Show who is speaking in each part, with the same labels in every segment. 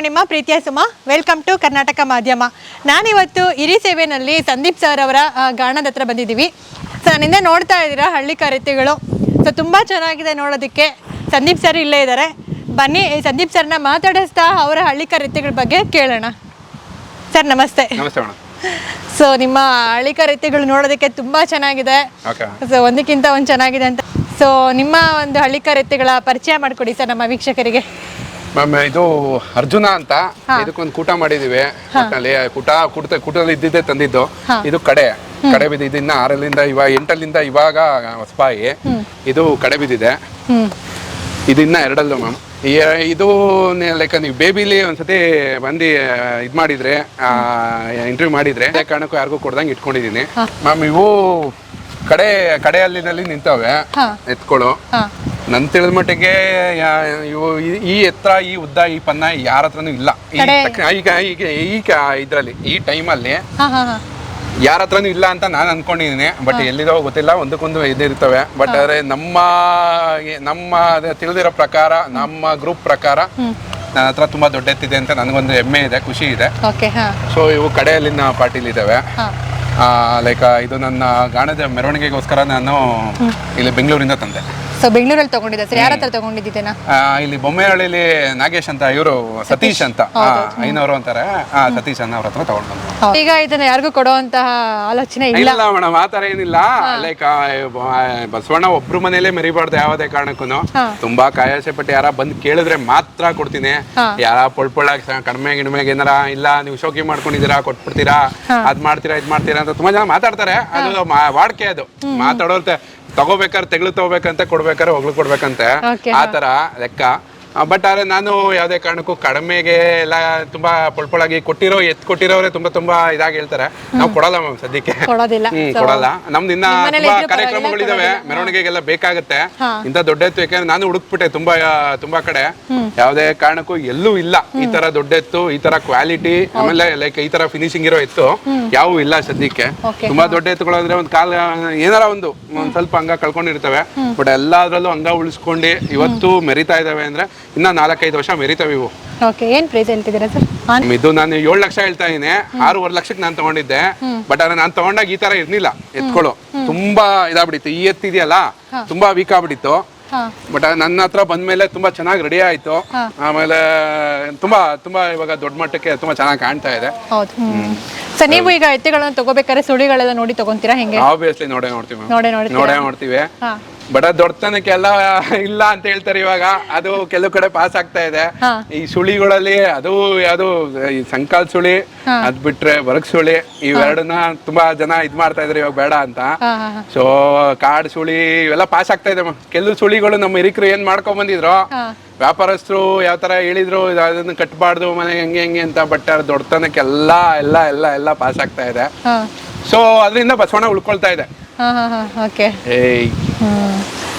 Speaker 1: ನಾನು ನಿಮ್ಮ ಪ್ರೀತಿಯ ಸುಮ. ವೆಲ್ಕಮ್ ಟು ಕರ್ನಾಟಕ ಮಾಧ್ಯಮ ನಾನಿವತ್ತು ಹಿರಿ ಸೇವೆನಲ್ಲಿ ಸಂದೀಪ್ ಸರ್ ಅವರ ಗಾಣದ ಹತ್ರ ಬಂದಿದ್ದೀವಿ. ಸೊ ನನ್ನಿಂದ ನೋಡ್ತಾ ಇದ್ದೀರಾ ಹಳ್ಳಿ ಕರೆತಿಗಳು. ಸೊ ತುಂಬ ಚೆನ್ನಾಗಿದೆ ನೋಡೋದಕ್ಕೆ. ಸಂದೀಪ್ ಸರ್ ಇಲ್ಲೇ ಇದ್ದಾರೆ. ಬನ್ನಿ ಸಂದೀಪ್ ಸರ್ನ ಮಾತಾಡಿಸ್ತಾ ಅವರ ಹಳ್ಳಿ ಕರೆತಿಗಳ ಬಗ್ಗೆ ಕೇಳೋಣ. ಸರ್ ನಮಸ್ತೆ. ಸೊ ನಿಮ್ಮ ಹಳ್ಳಿ ಕರೆತಿಗಳು ನೋಡೋದಕ್ಕೆ ತುಂಬ ಚೆನ್ನಾಗಿದೆ. ಸೊ ಒಂದಕ್ಕಿಂತ ಒಂದು ಚೆನ್ನಾಗಿದೆ ಅಂತ. ಸೊ ನಿಮ್ಮ ಒಂದು ಹಳ್ಳಿ ಕರೆತಿಗಳ ಪರಿಚಯ ಮಾಡಿಕೊಡಿ ಸರ್ ನಮ್ಮ ವೀಕ್ಷಕರಿಗೆ.
Speaker 2: ಮ್ಯಾಮ್ ಇದು ಅರ್ಜುನ ಅಂತ ಇದಕ್ಕೊಂದು ಕೂಟ ಮಾಡಿದೀವಿ. ಒಟ್ನಲ್ಲಿ ಕೂಟ ಕೂಟ ಕೂಟದಲ್ಲಿ ಇದ್ದಿದ್ದೆ ತಂದಿದ್ದು. ಇದು ಕಡೆ. ಕಡೆ ಬಿದ್ದಿದ್ದು ಇನ್ನ ಆರಲ್ಲಿಂದ ಇವಾಗ ಎಂಟಲ್ಲಿಂದ ಇವಾಗ ಹೊಸಬಾಯಿ ಇದು ಕಡೆ ಬಿದ್ದಿದೆ. ಇದಿನ್ನ ಎರಡಲ್ಲು ಮ್ಯಾಮ್. ಇದು ಲೈಕ್ ನೀವು ಬೇಬಿಲಿ ಒಂದ್ಸತಿ ಬಂದು ಇದು ಮಾಡಿದ್ರೆ ಇಂಟರ್ವ್ಯೂ ಮಾಡಿದ್ರೆ ಕಾರಣಕ್ಕೂ ಯಾರಿಗೂ ಕೊಡ್ದಂಗೆ ಇಟ್ಕೊಂಡಿದ್ದೀನಿ. ಮ್ಯಾಮ್ ಇವು ಕಡೆ ಕಡೆ ಅಲ್ಲಿನಲ್ಲಿ ನಿಂತವೆ. ಎತ್ಕೊಳ್ಳು. ನನ್ ತಿಳಿದ ಮಟ್ಟಿಗೆ ಯಾ- ಇವು ಈ- ಈ ಎತ್ತರ ಈ ಉದ್ದ ಈ ಪನ್ನ ಯಾರ ಹತ್ರನೂ ಇಲ್ಲ. ಈ
Speaker 1: ಕಡೆ-
Speaker 2: ತಕ್ಕ- ಈಗ ಈಗ ಈಗ ಇದ್ರಲ್ಲಿ ಈ ಟೈಮಲ್ಲಿ
Speaker 1: ಅಲ್ಲಿ ಹಾಂ ಹಾಂ.
Speaker 2: ಯಾರ ಹತ್ರನೂ ಇಲ್ಲ ಅಂತ ನಾನು ಅನ್ಕೊಂಡಿದ್ದೀನಿ. ಬಟ್ ಎಲ್ಲಿದೋ ಗೊತ್ತಿಲ್ಲ ಒಂದಕ್ಕೊಂದು ಇದಿರ್ತವೆ ಬಟ್ ಆದ್ರೆ ನಮ್ಮ ನಮ್ಮ ತಿಳಿದಿರೋ ಪ್ರಕಾರ ನಮ್ಮ ಗ್ರೂಪ್ ಪ್ರಕಾರ ನನ್ನ ಹತ್ರ ತುಂಬಾ ದೊಡ್ಡ ಎತ್ತಿದೆ ಅಂತ ನನಗೊಂದು ಹೆಮ್ಮೆ ಇದೆ ಖುಷಿ ಇದೆ.
Speaker 1: ಓಕೆ ಹಾ.
Speaker 2: ಸೊ ಇವು ಕಡೆಯಲ್ಲಿನ ಪಾರ್ಟಿಲಿ ಇದಾವೆ
Speaker 1: ಹಾ.
Speaker 2: ಲೈಕ್ ಇದು ನನ್ನ ಗಾಣದ ಮೆರವಣಿಗೆಗೋಸ್ಕರ ನಾನು ಇಲ್ಲಿ ಬೆಂಗಳೂರಿಂದ ತಂದೆ.
Speaker 1: ಸೊ ಬೆಂಗಳೂರಲ್ಲಿ ತಗೊಂಡಿದ್ದೆ ಸರ್ ಯಾರ ಹತ್ರ ತಗೊಂಡಿದ್ದೀನ
Speaker 2: ಆ, ಇಲ್ಲಿ ಬೊಮ್ಮೆಹಳ್ಳಿಲಿ ನಾಗೇಶ್ ಅಂತ ಇವರು ಸತೀಶ್. ಅಂತ. ಆ, ಐನವರು ಅಂತಾರೆ. ಆ, ಸತೀಶ್ ಅನ್ನ ಅವ್ರ ಹತ್ರ ತಗೊಂಡು
Speaker 1: ಈಗ ಇದನ್ನ ಯಾರಿಗೂ ಕೊಡುವಂತಹ ಆಲೋಚನೆ ಇಲ್ಲ.
Speaker 2: ಇಲ್ಲ ಮೇಡಮ್ ಆ ತರ ಏನಿಲ್ಲ. ಲೈಕ್ ಬಸವಣ್ಣ ಒಬ್ರು ಮನೇಲೆ ಮರಿಬಾರ್ದು ಯಾವುದೇ ಕಾರಣಕ್ಕೂ
Speaker 1: ಹಾ.
Speaker 2: ತುಂಬಾ ಕಾಯಾಸೆ ಪಟ್ಟು ಯಾರ ಬಂದ್ ಕೇಳಿದ್ರೆ ಮಾತ್ರ ಕೊಡ್ತೀನಿ. ಯಾರ ಪೊಳ್ಪೊಳಾಗ ಕಡಿಮೆ ಗಿಡಮೆ ಏನಾರ ಇಲ್ಲ ನೀವು ಶೋಕಿ ಮಾಡ್ಕೊಂಡಿದ್ದೀರಾ ಕೊಟ್ಬಿಡ್ತೀರಾ ಅದ್ ಮಾಡ್ತೀರಾ ಇದ್ ಮಾಡ್ತೀರಾ ಅಂತ ತುಂಬಾ ಜನ ಮಾತಾಡ್ತಾರೆ. ಅದು ವಾಡಿಕೆ ಅದು. ಮಾತಾಡೋರ್ತೆ ತಗೋಬೇಕಾದ್ರೆ ತೆಗ್ಲು ತಗೋಬೇಕಂತೆ ಕೊಡ್ಬೇಕಾದ್ರೆ ಹೊಗಳು ಕೊಡ್ಬೇಕಂತೆ. ಆತರ ಲೆಕ್ಕ. ಬಟ್ ಆದರೆ ನಾನು ಯಾವುದೇ ಕಾರಣಕ್ಕೂ ಕಡಿಮೆಗೆ ಎಲ್ಲ ತುಂಬಾ ಪೊಳ್ಪೊಳಾಗಿ ಕೊಟ್ಟಿರೋ ಎತ್ ಕೊಟ್ಟಿರೋರೆ ತುಂಬಾ ತುಂಬಾ ಇದಾಗಿ ಹೇಳ್ತಾರೆ. ನಾವು ಕೊಡಲ್ಲ ಮ್ಯಾಮ್ ಸದ್ಯಕ್ಕೆ.
Speaker 1: ಕೊಡೋದಿಲ್ಲ.
Speaker 2: ಹ್ಮ್ ಕೊಡಲ್ಲ. ನಮ್ದು ಇನ್ನ ತುಂಬಾ ಕಾರ್ಯಕ್ರಮಗಳಿದಾವೆ. ಮೆರವಣಿಗೆಗೆಲ್ಲ ಬೇಕಾಗುತ್ತೆ. ಇಂತ ದೊಡ್ಡ ಎತ್ತು ಯಾಕಂದ್ರೆ ನಾನು ಹುಡುಕ್ಬಿಟ್ಟೆ ತುಂಬಾ ತುಂಬಾ ಕಡೆ. ಯಾವುದೇ ಕಾರಣಕ್ಕೂ ಎಲ್ಲೂ ಇಲ್ಲ. ಈ ತರ ದೊಡ್ಡ ಎತ್ತು ಈ ತರ ಕ್ವಾಲಿಟಿ ಆಮೇಲೆ ಲೈಕ್ ಈ ತರ ಫಿನಿಶಿಂಗ್ ಇರೋ ಎತ್ತು ಯಾವೂ ಇಲ್ಲ ಸದ್ಯಕ್ಕೆ. ತುಂಬಾ ದೊಡ್ಡ ಎತ್ತುಗಳು ಅಂದ್ರೆ ಒಂದ್ ಕಾಲ ಏನಾರ ಒಂದು ಒಂದ್ ಸ್ವಲ್ಪ ಅಂಗ ಕಳ್ಕೊಂಡಿರ್ತವೆ. ಬಟ್ ಎಲ್ಲಾದ್ರಲ್ಲೂ ಅಂಗ ಉಳಿಸ್ಕೊಂಡು ಇವತ್ತು ಮೆರಿತಾ ಇದಾವೆ ಅಂದ್ರೆ ಇನ್ನ ನಾಲ್ಕೈದು ವರ್ಷ ಮೆರಿತಾವೆ ಇವು.
Speaker 1: ಓಕೆ ಏನ್ ಪ್ರೈಸ್ ಹೇಳ್ತಿದ್ದೀರಾ ಸರ್
Speaker 2: ಇದು ನಾನು ಏಳು ಲಕ್ಷ ಹೇಳ್ತಾ ಇದ್ದೀನಿ. ಆರೂವರೆ ಲಕ್ಷಕ್ಕೆ ನಾನು ತಗೊಂಡಿದ್ದೆ. ಬಟ್ ಆದ್ರೆ ನಾನು ತಗೊಂಡಾಗ ಈ ತರ ಇರ್ಲಿಲ್ಲ. ಎತ್ಕೊಳ್ಳು. ತುಂಬಾ ಇದಾಗ್ಬಿಟ್ಟಿತ್ತು. ಈ ಎತ್ತಿದೆಯಲ್ಲ ತುಂಬಾ ವೀಕ್ ಆಗ್ಬಿಟ್ಟಿತ್ತು. ಬಟ್ ನನ್ನ ಹತ್ರ ಬಂದ್ಮೇಲೆ ತುಂಬಾ ಚೆನ್ನಾಗಿ ರೆಡಿ ಆಯ್ತು. ಆಮೇಲೆ ತುಂಬಾ ತುಂಬಾ ಇವಾಗ ದೊಡ್ಡ ಮಟ್ಟಕ್ಕೆ ತುಂಬಾ ಚೆನ್ನಾಗಿ ಕಾಣ್ತಾ ಇದೆ.
Speaker 1: ಹೌದು. ಸರ್ ನೀವು ಈಗ ಎತ್ತಿಗಳನ್ನ ತಗೋಬೇಕಾದ್ರೆ ಸುಳಿಗಳೆಲ್ಲ ನೋಡಿ ತಗೊಂತೀರಾ ಹೆಂಗೆ?
Speaker 2: ಆಬ್ವಿಯಸ್ಲಿ ನೋಡೇ ನೋಡ್ತೀವಿ.
Speaker 1: ನೋಡೇ
Speaker 2: ನೋಡ್ತೀವಿ. ಅದು ದೊಡ್ಡತನಕ್ಕೆಲ್ಲ ಇಲ್ಲ ಅಂತ ಹೇಳ್ತಾರೆ ಇವಾಗ. ಅದು ಕೆಲವು ಕಡೆ ಪಾಸ್ ಆಗ್ತಾ ಇದೆ. ಈ ಸುಳಿಗಳಲ್ಲಿ ಅದು ಯಾವ್ದು ಈ ಸಂಕಾಲ್ ಸುಳಿ ಅದ್ ಬಿಟ್ರೆ ಬರಕ್ ಸುಳಿ ಇವೆರಡನ್ನ ತುಂಬಾ ಜನ ಇದ್ ಮಾಡ್ತಾ ಇದಾರೆ ಇವಾಗ ಬೇಡ ಅಂತ. ಸೊ ಕಾಡ್ ಸುಳಿ ಇವೆಲ್ಲ ಪಾಸ್ ಆಗ್ತಾ ಇದೆ. ಕೆಲವು ಸುಳಿಗಳು ನಮ್ಮ ಹಿರಿಕರು ಏನ್ ಮಾಡ್ಕೊಂಡ್ ಬಂದಿದ್ರು ವ್ಯಾಪಾರಸ್ಥರು ಯಾವ ತರ ಹೇಳಿದ್ರು ಅದನ್ನ ಕಟ್ಬಾರ್ದು ಮನೆ ಹೆಂಗೆ ಹೆಂಗೆ ಅಂತ ಬಟ್ ದೊಡ್ಡತನಕ್ಕೆಲ್ಲ ಎಲ್ಲ ಎಲ್ಲ ಎಲ್ಲ ಪಾಸ್ ಆಗ್ತಾ ಇದೆ. ಸೊ ಅದರಿಂದ ಬಸವಣ್ಣ ಉಳ್ಕೊಳ್ತಾ ಇದೆ.
Speaker 1: ಓಕೆ.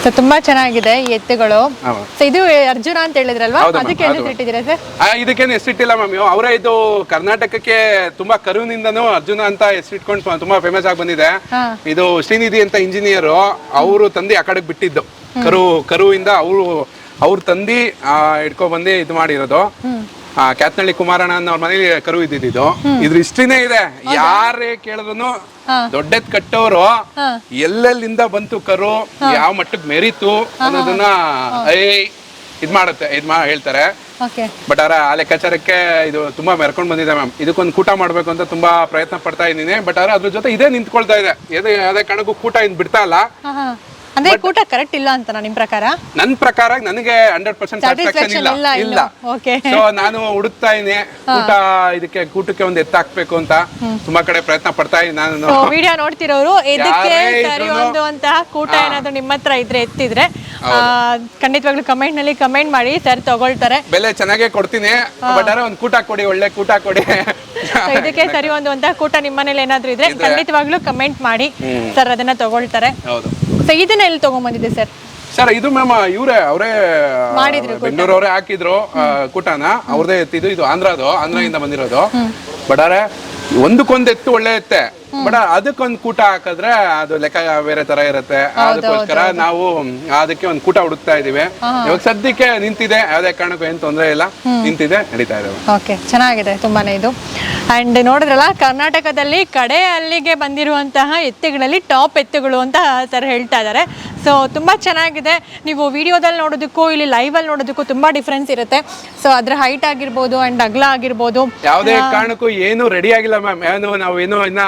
Speaker 1: ಸೊ ತುಂಬಾ ಚೆನ್ನಾಗಿದೆ ಈ ಎತ್ತುಗಳು. ಸೊ ಇದು ಅರ್ಜುನ ಅಂತ ಹೇಳಿದ್ರಲ್ವಾ? ಅದಕ್ಕೆ ಹೆಸರಿಟ್ಟಿದ್ದೀರಾ ಸರ್?
Speaker 2: ಇದಕ್ಕೇನು ಹೆಸರಿಟ್ಟಿಲ್ಲ ಮ್ಯಾಮ್. ಅವರೇ ಇದು ಕರ್ನಾಟಕಕ್ಕೆ ತುಂಬಾ ಕರುವಿನಿಂದನೂ ಅರ್ಜುನ ಅಂತ ಹೆಸರಿಟ್ಕೊಂಡು ತುಂಬಾ ಫೇಮಸ್ ಆಗಿ ಬಂದಿದೆ. ಇದು ಶ್ರೀನಿಧಿ ಅಂತ ಇಂಜಿನಿಯರ್ ಅವರು ತಂದಿ ಆ ಕಡೆಗೆ ಬಿಟ್ಟಿದ್ದು. ಕರು ಕರುವಿಂದ ಅವರು ಅವ್ರ ತಂದಿ ಆ, ಇಟ್ಕೊಂಡ್ ಬಂದಿ ಇದು ಮಾಡಿರೋದು. ಕ್ಯಾತ್ನಳ್ಳಿ ಕುಮಾರಣ್ಣ ಅನ್ನೋ ಅವ್ರ ಮನೇಲಿ ಕರು ಇದ್ದಿದ್ದು ಇದ್ರ ಹಿಸ್ಟ್ರಿನೇ ಇದೆ. ಯಾರೇ ಕೇಳಿದ್ರು ದೊಡ್ಡದ್ ಕಟ್ಟೋರು. ಎಲ್ಲೆಲ್ಲಿಂದ ಬಂತು ಕರು ಯಾವ ಮಟ್ಟಕ್ಕೆ ಮೆರಿತು ಅನ್ನೋದನ್ನ ಐ ಇದ್ ಮಾಡುತ್ತೆ ಇದ್ ಮಾ ಹೇಳ್ತಾರೆ. ಬಟ್ ಆರ ಆ ಲೆಕ್ಕಾಚಾರಕ್ಕೆ ಇದು ತುಂಬಾ ಮೆರ್ಕೊಂಡ್ ಬಂದಿದೆ ಮ್ಯಾಮ್. ಇದಕ್ಕೊಂದು ಕೂಟ ಮಾಡ್ಬೇಕು ಅಂತ ತುಂಬಾ ಪ್ರಯತ್ನ ಪಡ್ತಾ ಇದ್ದೀನಿ. ಬಟ್ ಆದ್ರೆ ಅದ್ರ ಜೊತೆ ಇದೇ ನಿಂತ್ಕೊಳ್ತಾ ಇದೆ. ಅದೇ ಅದೇ ಕಾರಣಕ್ಕೂ ಕೂಟ ಇನ್ ಬಿಡ್ತಾ ಇಲ್ಲ.
Speaker 1: ಅಂದ್ರೆ ಕೂಟ ಕರೆಕ್ಟ್ ಇಲ್ಲ ಅಂತ ನಿಮ್ ಪ್ರಕಾರ?
Speaker 2: ನನ್ನ ಪ್ರಕಾರ ನನಗೆ ಹಂಡ್ರೆಡ್ ಪರ್ಸೆಂಟ್ ಸ್ಯಾಟಿಸ್ಫ್ಯಾಕ್ಷನ್ ಇಲ್ಲ.
Speaker 1: ಇಲ್ಲ ಓಕೆ.
Speaker 2: ಸೊ ನಾನು ಹುಡುಕ್ತಾ ಇದ್ದೀನಿ. ಕೂಟ ಇದಕ್ಕೆ ಕೂಟಕ್ಕೆ ಒಂದು ಎತ್ತಾಕ್ಬೇಕು ಅಂತ. ತುಂಬಾ ಕಡೆ ಪ್ರಯತ್ನ ಪಡ್ತಾ ಇದ್ದೀನಿ ನಾನು.
Speaker 1: ವಿಡಿಯೋ ನೋಡ್ತಿರೋರು ಇದಕ್ಕೆ ಸರಿ
Speaker 2: ಒಂದು
Speaker 1: ಹೊಂದುವಂತಹ ಕೂಟ ಏನಾದ್ರು ನಿಮ್ಮ ಹತ್ರ ಇದ್ರೆ ಎತ್ತಿದ್ರೆ ಖಂಡಿತವಾಗ್ಲೂ ಕಮೆಂಟ್ನಲ್ಲಿ ಕಮೆಂಟ್ ಮಾಡಿ ಸರ್ ತಗೊಳ್ತಾರೆ.
Speaker 2: ಬೆಲೆ ಚೆನ್ನಾಗೇ ಕೊಡ್ತೀನಿ. ಬಟ್ ಒಂದು ಕೂಟ ಕೊಡಿ ಒಳ್ಳೆ ಕೂಟ ಕೊಡಿ.
Speaker 1: ಇದಕ್ಕೆ ಸರಿ ಅಂತ ಕೂಟ ನಿಮ್ಮ ಮನೇಲಿ ಏನಾದ್ರು ಇದ್ರೆ ಖಂಡಿತವಾಗ್ಲೂ ಕಮೆಂಟ್ ಮಾಡಿ ಸರ್ ಅದನ್ನ ತಗೊಳ್ತಾರೆ.
Speaker 2: ಹೌದು.
Speaker 1: ಸೊ ಇದನ್ನ ಎಲ್ಲಿ ತಗೊಂಬಂದಿದೆ ಸರ್?
Speaker 2: ಸರ್ ಇದು ಮ್ಯಾಮ್ ಇವರೇ ಅವರೇ
Speaker 1: ಮಾಡಿದ್ರು
Speaker 2: ಬೆಂಗಳೂರು ಅವರೇ ಹಾಕಿದ್ರು ಕೂಟನ. ಅವ್ರದೇ ಎತ್ತಿದ್ದು ಇದು ಆಂಧ್ರದು ಆಂಧ್ರದಿಂದ ಬಂದಿರೋದು. ಬಟ್ ಆದ್ರೆ ಒಂದಕ್ಕೊಂದು ಎತ್ತು ಒಳ್ಳೆ ಎತ್ತೆ. ಬಟ್ ಅದಕ್ಕೊಂದು ಕೂಟ ಹಾಕಿದ್ರೆ ಅದು ಲೆಕ್ಕ ಬೇರೆ ತರ ಇರುತ್ತೆ. ಅದಕ್ಕೋಸ್ಕರ ನಾವು ಅದಕ್ಕೆ ಒಂದು ಕೂಟ ಹುಡುಕ್ತಾ ಇದೀವಿ. ಇವಾಗ ಸದ್ಯಕ್ಕೆ ನಿಂತಿದೆ ಯಾವ್ದೇ ಕಾರಣಕ್ಕೂ ಏನ್ ತೊಂದರೆ ಇಲ್ಲ. ನಿಂತಿದೆ ನಡೀತಾ ಇದೆ.
Speaker 1: ಓಕೆ ಚೆನ್ನಾಗಿದೆ ತುಂಬಾನೇ ಇದು. ಅಂಡ್ ನೋಡಿದ್ರಲ್ಲ ಕರ್ನಾಟಕದಲ್ಲಿ ಕಡೆ ಅಲ್ಲಿಗೆ ಬಂದಿರುವಂತಹ ಎತ್ತುಗಳಲ್ಲಿ ಟಾಪ್ ಎತ್ತುಗಳು ಅಂತ ಸರ್ ಹೇಳ್ತಾ ಇದ್ದಾರೆ ಸೊ ತುಂಬಾ ಚೆನ್ನಾಗಿದೆ. ನೀವು ವಿಡಿಯೋದಲ್ಲಿ ನೋಡೋದಕ್ಕೂ ಇಲ್ಲಿ ಲೈವ್ ಅಲ್ಲಿ ನೋಡೋದಕ್ಕೂ ತುಂಬಾ ಡಿಫ್ರೆನ್ಸ್ ಇರುತ್ತೆ. ಸೊ ಅದ್ರ ಹೈಟ್ ಆಗಿರ್ಬೋದು ಅಂಡ್ ಅಗ್ಲ ಆಗಿರ್ಬೋದು.
Speaker 2: ಯಾವುದೇ ಕಾರಣಕ್ಕೂ ಏನು ರೆಡಿ ಆಗಿಲ್ಲ ಮ್ಯಾಮ್ ಏನು ನಾವು ಏನು ಇನ್ನ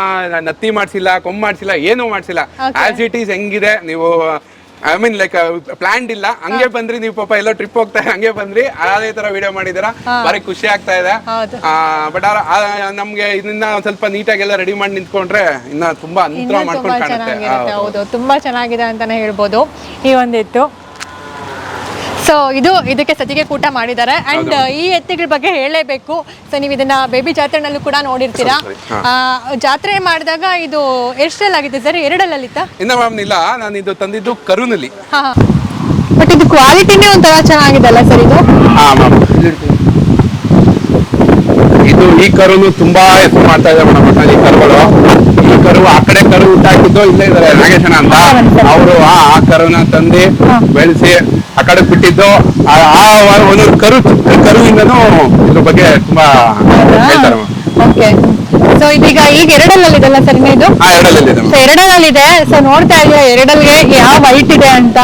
Speaker 2: ನತ್ತಿ ಮಾಡ್ಸಿಲ್ಲ ಕೊಮ್ಮ ಮಾಡ್ಸಿಲ್ಲ ಏನು ಮಾಡ್ಸಿಲ್ಲ. ಆಸ್ ಇಟ್ ಈಸ್ ಹೆಂಗಿದೆ? ನೀವು ಐ ಮೀನ್ ಲೈಕ್ ಪ್ಲಾನ್ ಇಲ್ಲ. ಹಂಗೆ ಬಂದ್ರಿ ನೀವು ಪಾಪ ಎಲ್ಲೋ ಟ್ರಿಪ್ ಹೋಗ್ತಾ ಹಂಗೆ ಬಂದ್ರಿ. ಅದೇ ತರ ವಿಡಿಯೋ ಮಾಡಿದಿರ ಬಾರಿ ಖುಷಿ ಆಗ್ತಾ ಇದೆ. ಬಟ್ ನಮ್ಗೆ ಇದನ್ನ ಒಂದ್ ಸ್ವಲ್ಪ ನೀಟಾಗೆಲ್ಲ ರೆಡಿ ಮಾಡಿ ನಿಂತ್ಕೊಂಡ್ರೆ ಇನ್ನ ತುಂಬಾ ಅಂತರ ಮಾಡ್ಕೊಂಡು ಕಾಣುತ್ತೆ.
Speaker 1: ಹೌದು. ತುಂಬಾ ಚೆನ್ನಾಗಿದೆ ಅಂತಾನೆ ಹೇಳ್ಬೋದು. ಈ ಒಂದು ಎತ್ತು ಸೊ ಇದು ಇದಕ್ಕೆ ಸತಿಗೆ ಕೂಟ ಮಾಡಿದ್ದಾರೆ. ಅಂಡ್ ಈ ಎತ್ತಿಗಳ ಬಗ್ಗೆ ಹೇಳಲೇಬೇಕು. ಸೊ ನೀವು ಇದನ್ನ ಬೇಬಿ ಜಾತ್ರೆನಲ್ಲೂ ಕೂಡ ನೋಡಿರ್ತೀರಾ. ಜಾತ್ರೆ ಮಾಡಿದಾಗ ಇದು ಎಷ್ಟರಲ್ಲಾಗಿದೆ ಸರ್? ಎರಡಲ್ಲಿತ್ತ
Speaker 2: ಇನ್ನ ಮ್ಯಾಮ್ ಇಲ್ಲ. ನಾನು ಇದು ತಂದಿದ್ದು ಕರುನಲ್ಲಿ.
Speaker 1: ಬಟ್ ಇದು ಕ್ವಾಲಿಟಿನೇ ಒಂಥರ ಚೆನ್ನಾಗಿದೆ ಅಲ್ಲ ಸರ್ ಇದು?
Speaker 2: ಇದು ಈ ಕರುನು ತುಂಬಾ ಹೆಸರು ಮಾಡ್ತಾ ಇದೆ ಮೇಡಮ್. ಈ ಕರುಗಳು. ಈ ಕರು ಆ ಕಡೆ ಕರು ಹುಟ್ಟಾಕಿದ್ದು ಇಲ್ಲೇ ಇದಾರೆ ನಾಗೇಶನ ಅಂತ ಅವರು ಆ ಕರುನ ತಂದು ಬೆಳೆಸಿ ಆ ಕಡೆ ಬಿಟ್ಟಿದ್ದು. ಆ ಆ ಒಂದೊಂದು ಕರು ಚಿಕ್ಕ ಕರುವಿಂದನೂ ಇದ್ರ ಬಗ್ಗೆ ತುಂಬಾ ಹೇಳ್ತಾರೆ
Speaker 1: ಓಕೆ. ಸೊ ಇದೀಗ ಈಗ ಎರಡಲ್ಲಿದೆಲ್ಲ ಸರ್ ಇದು?
Speaker 2: ಆ ಎರಡಲ್ಲಿದೆ
Speaker 1: ಸೊ ಎರಡಲ್ಲಿದೆ ಸೊ ನೋಡ್ತಾ ಇದೀರ ಎರಡಲ್ಲಿ ಯಾವ ವೈಟ್ ಇದೆ ಅಂತ.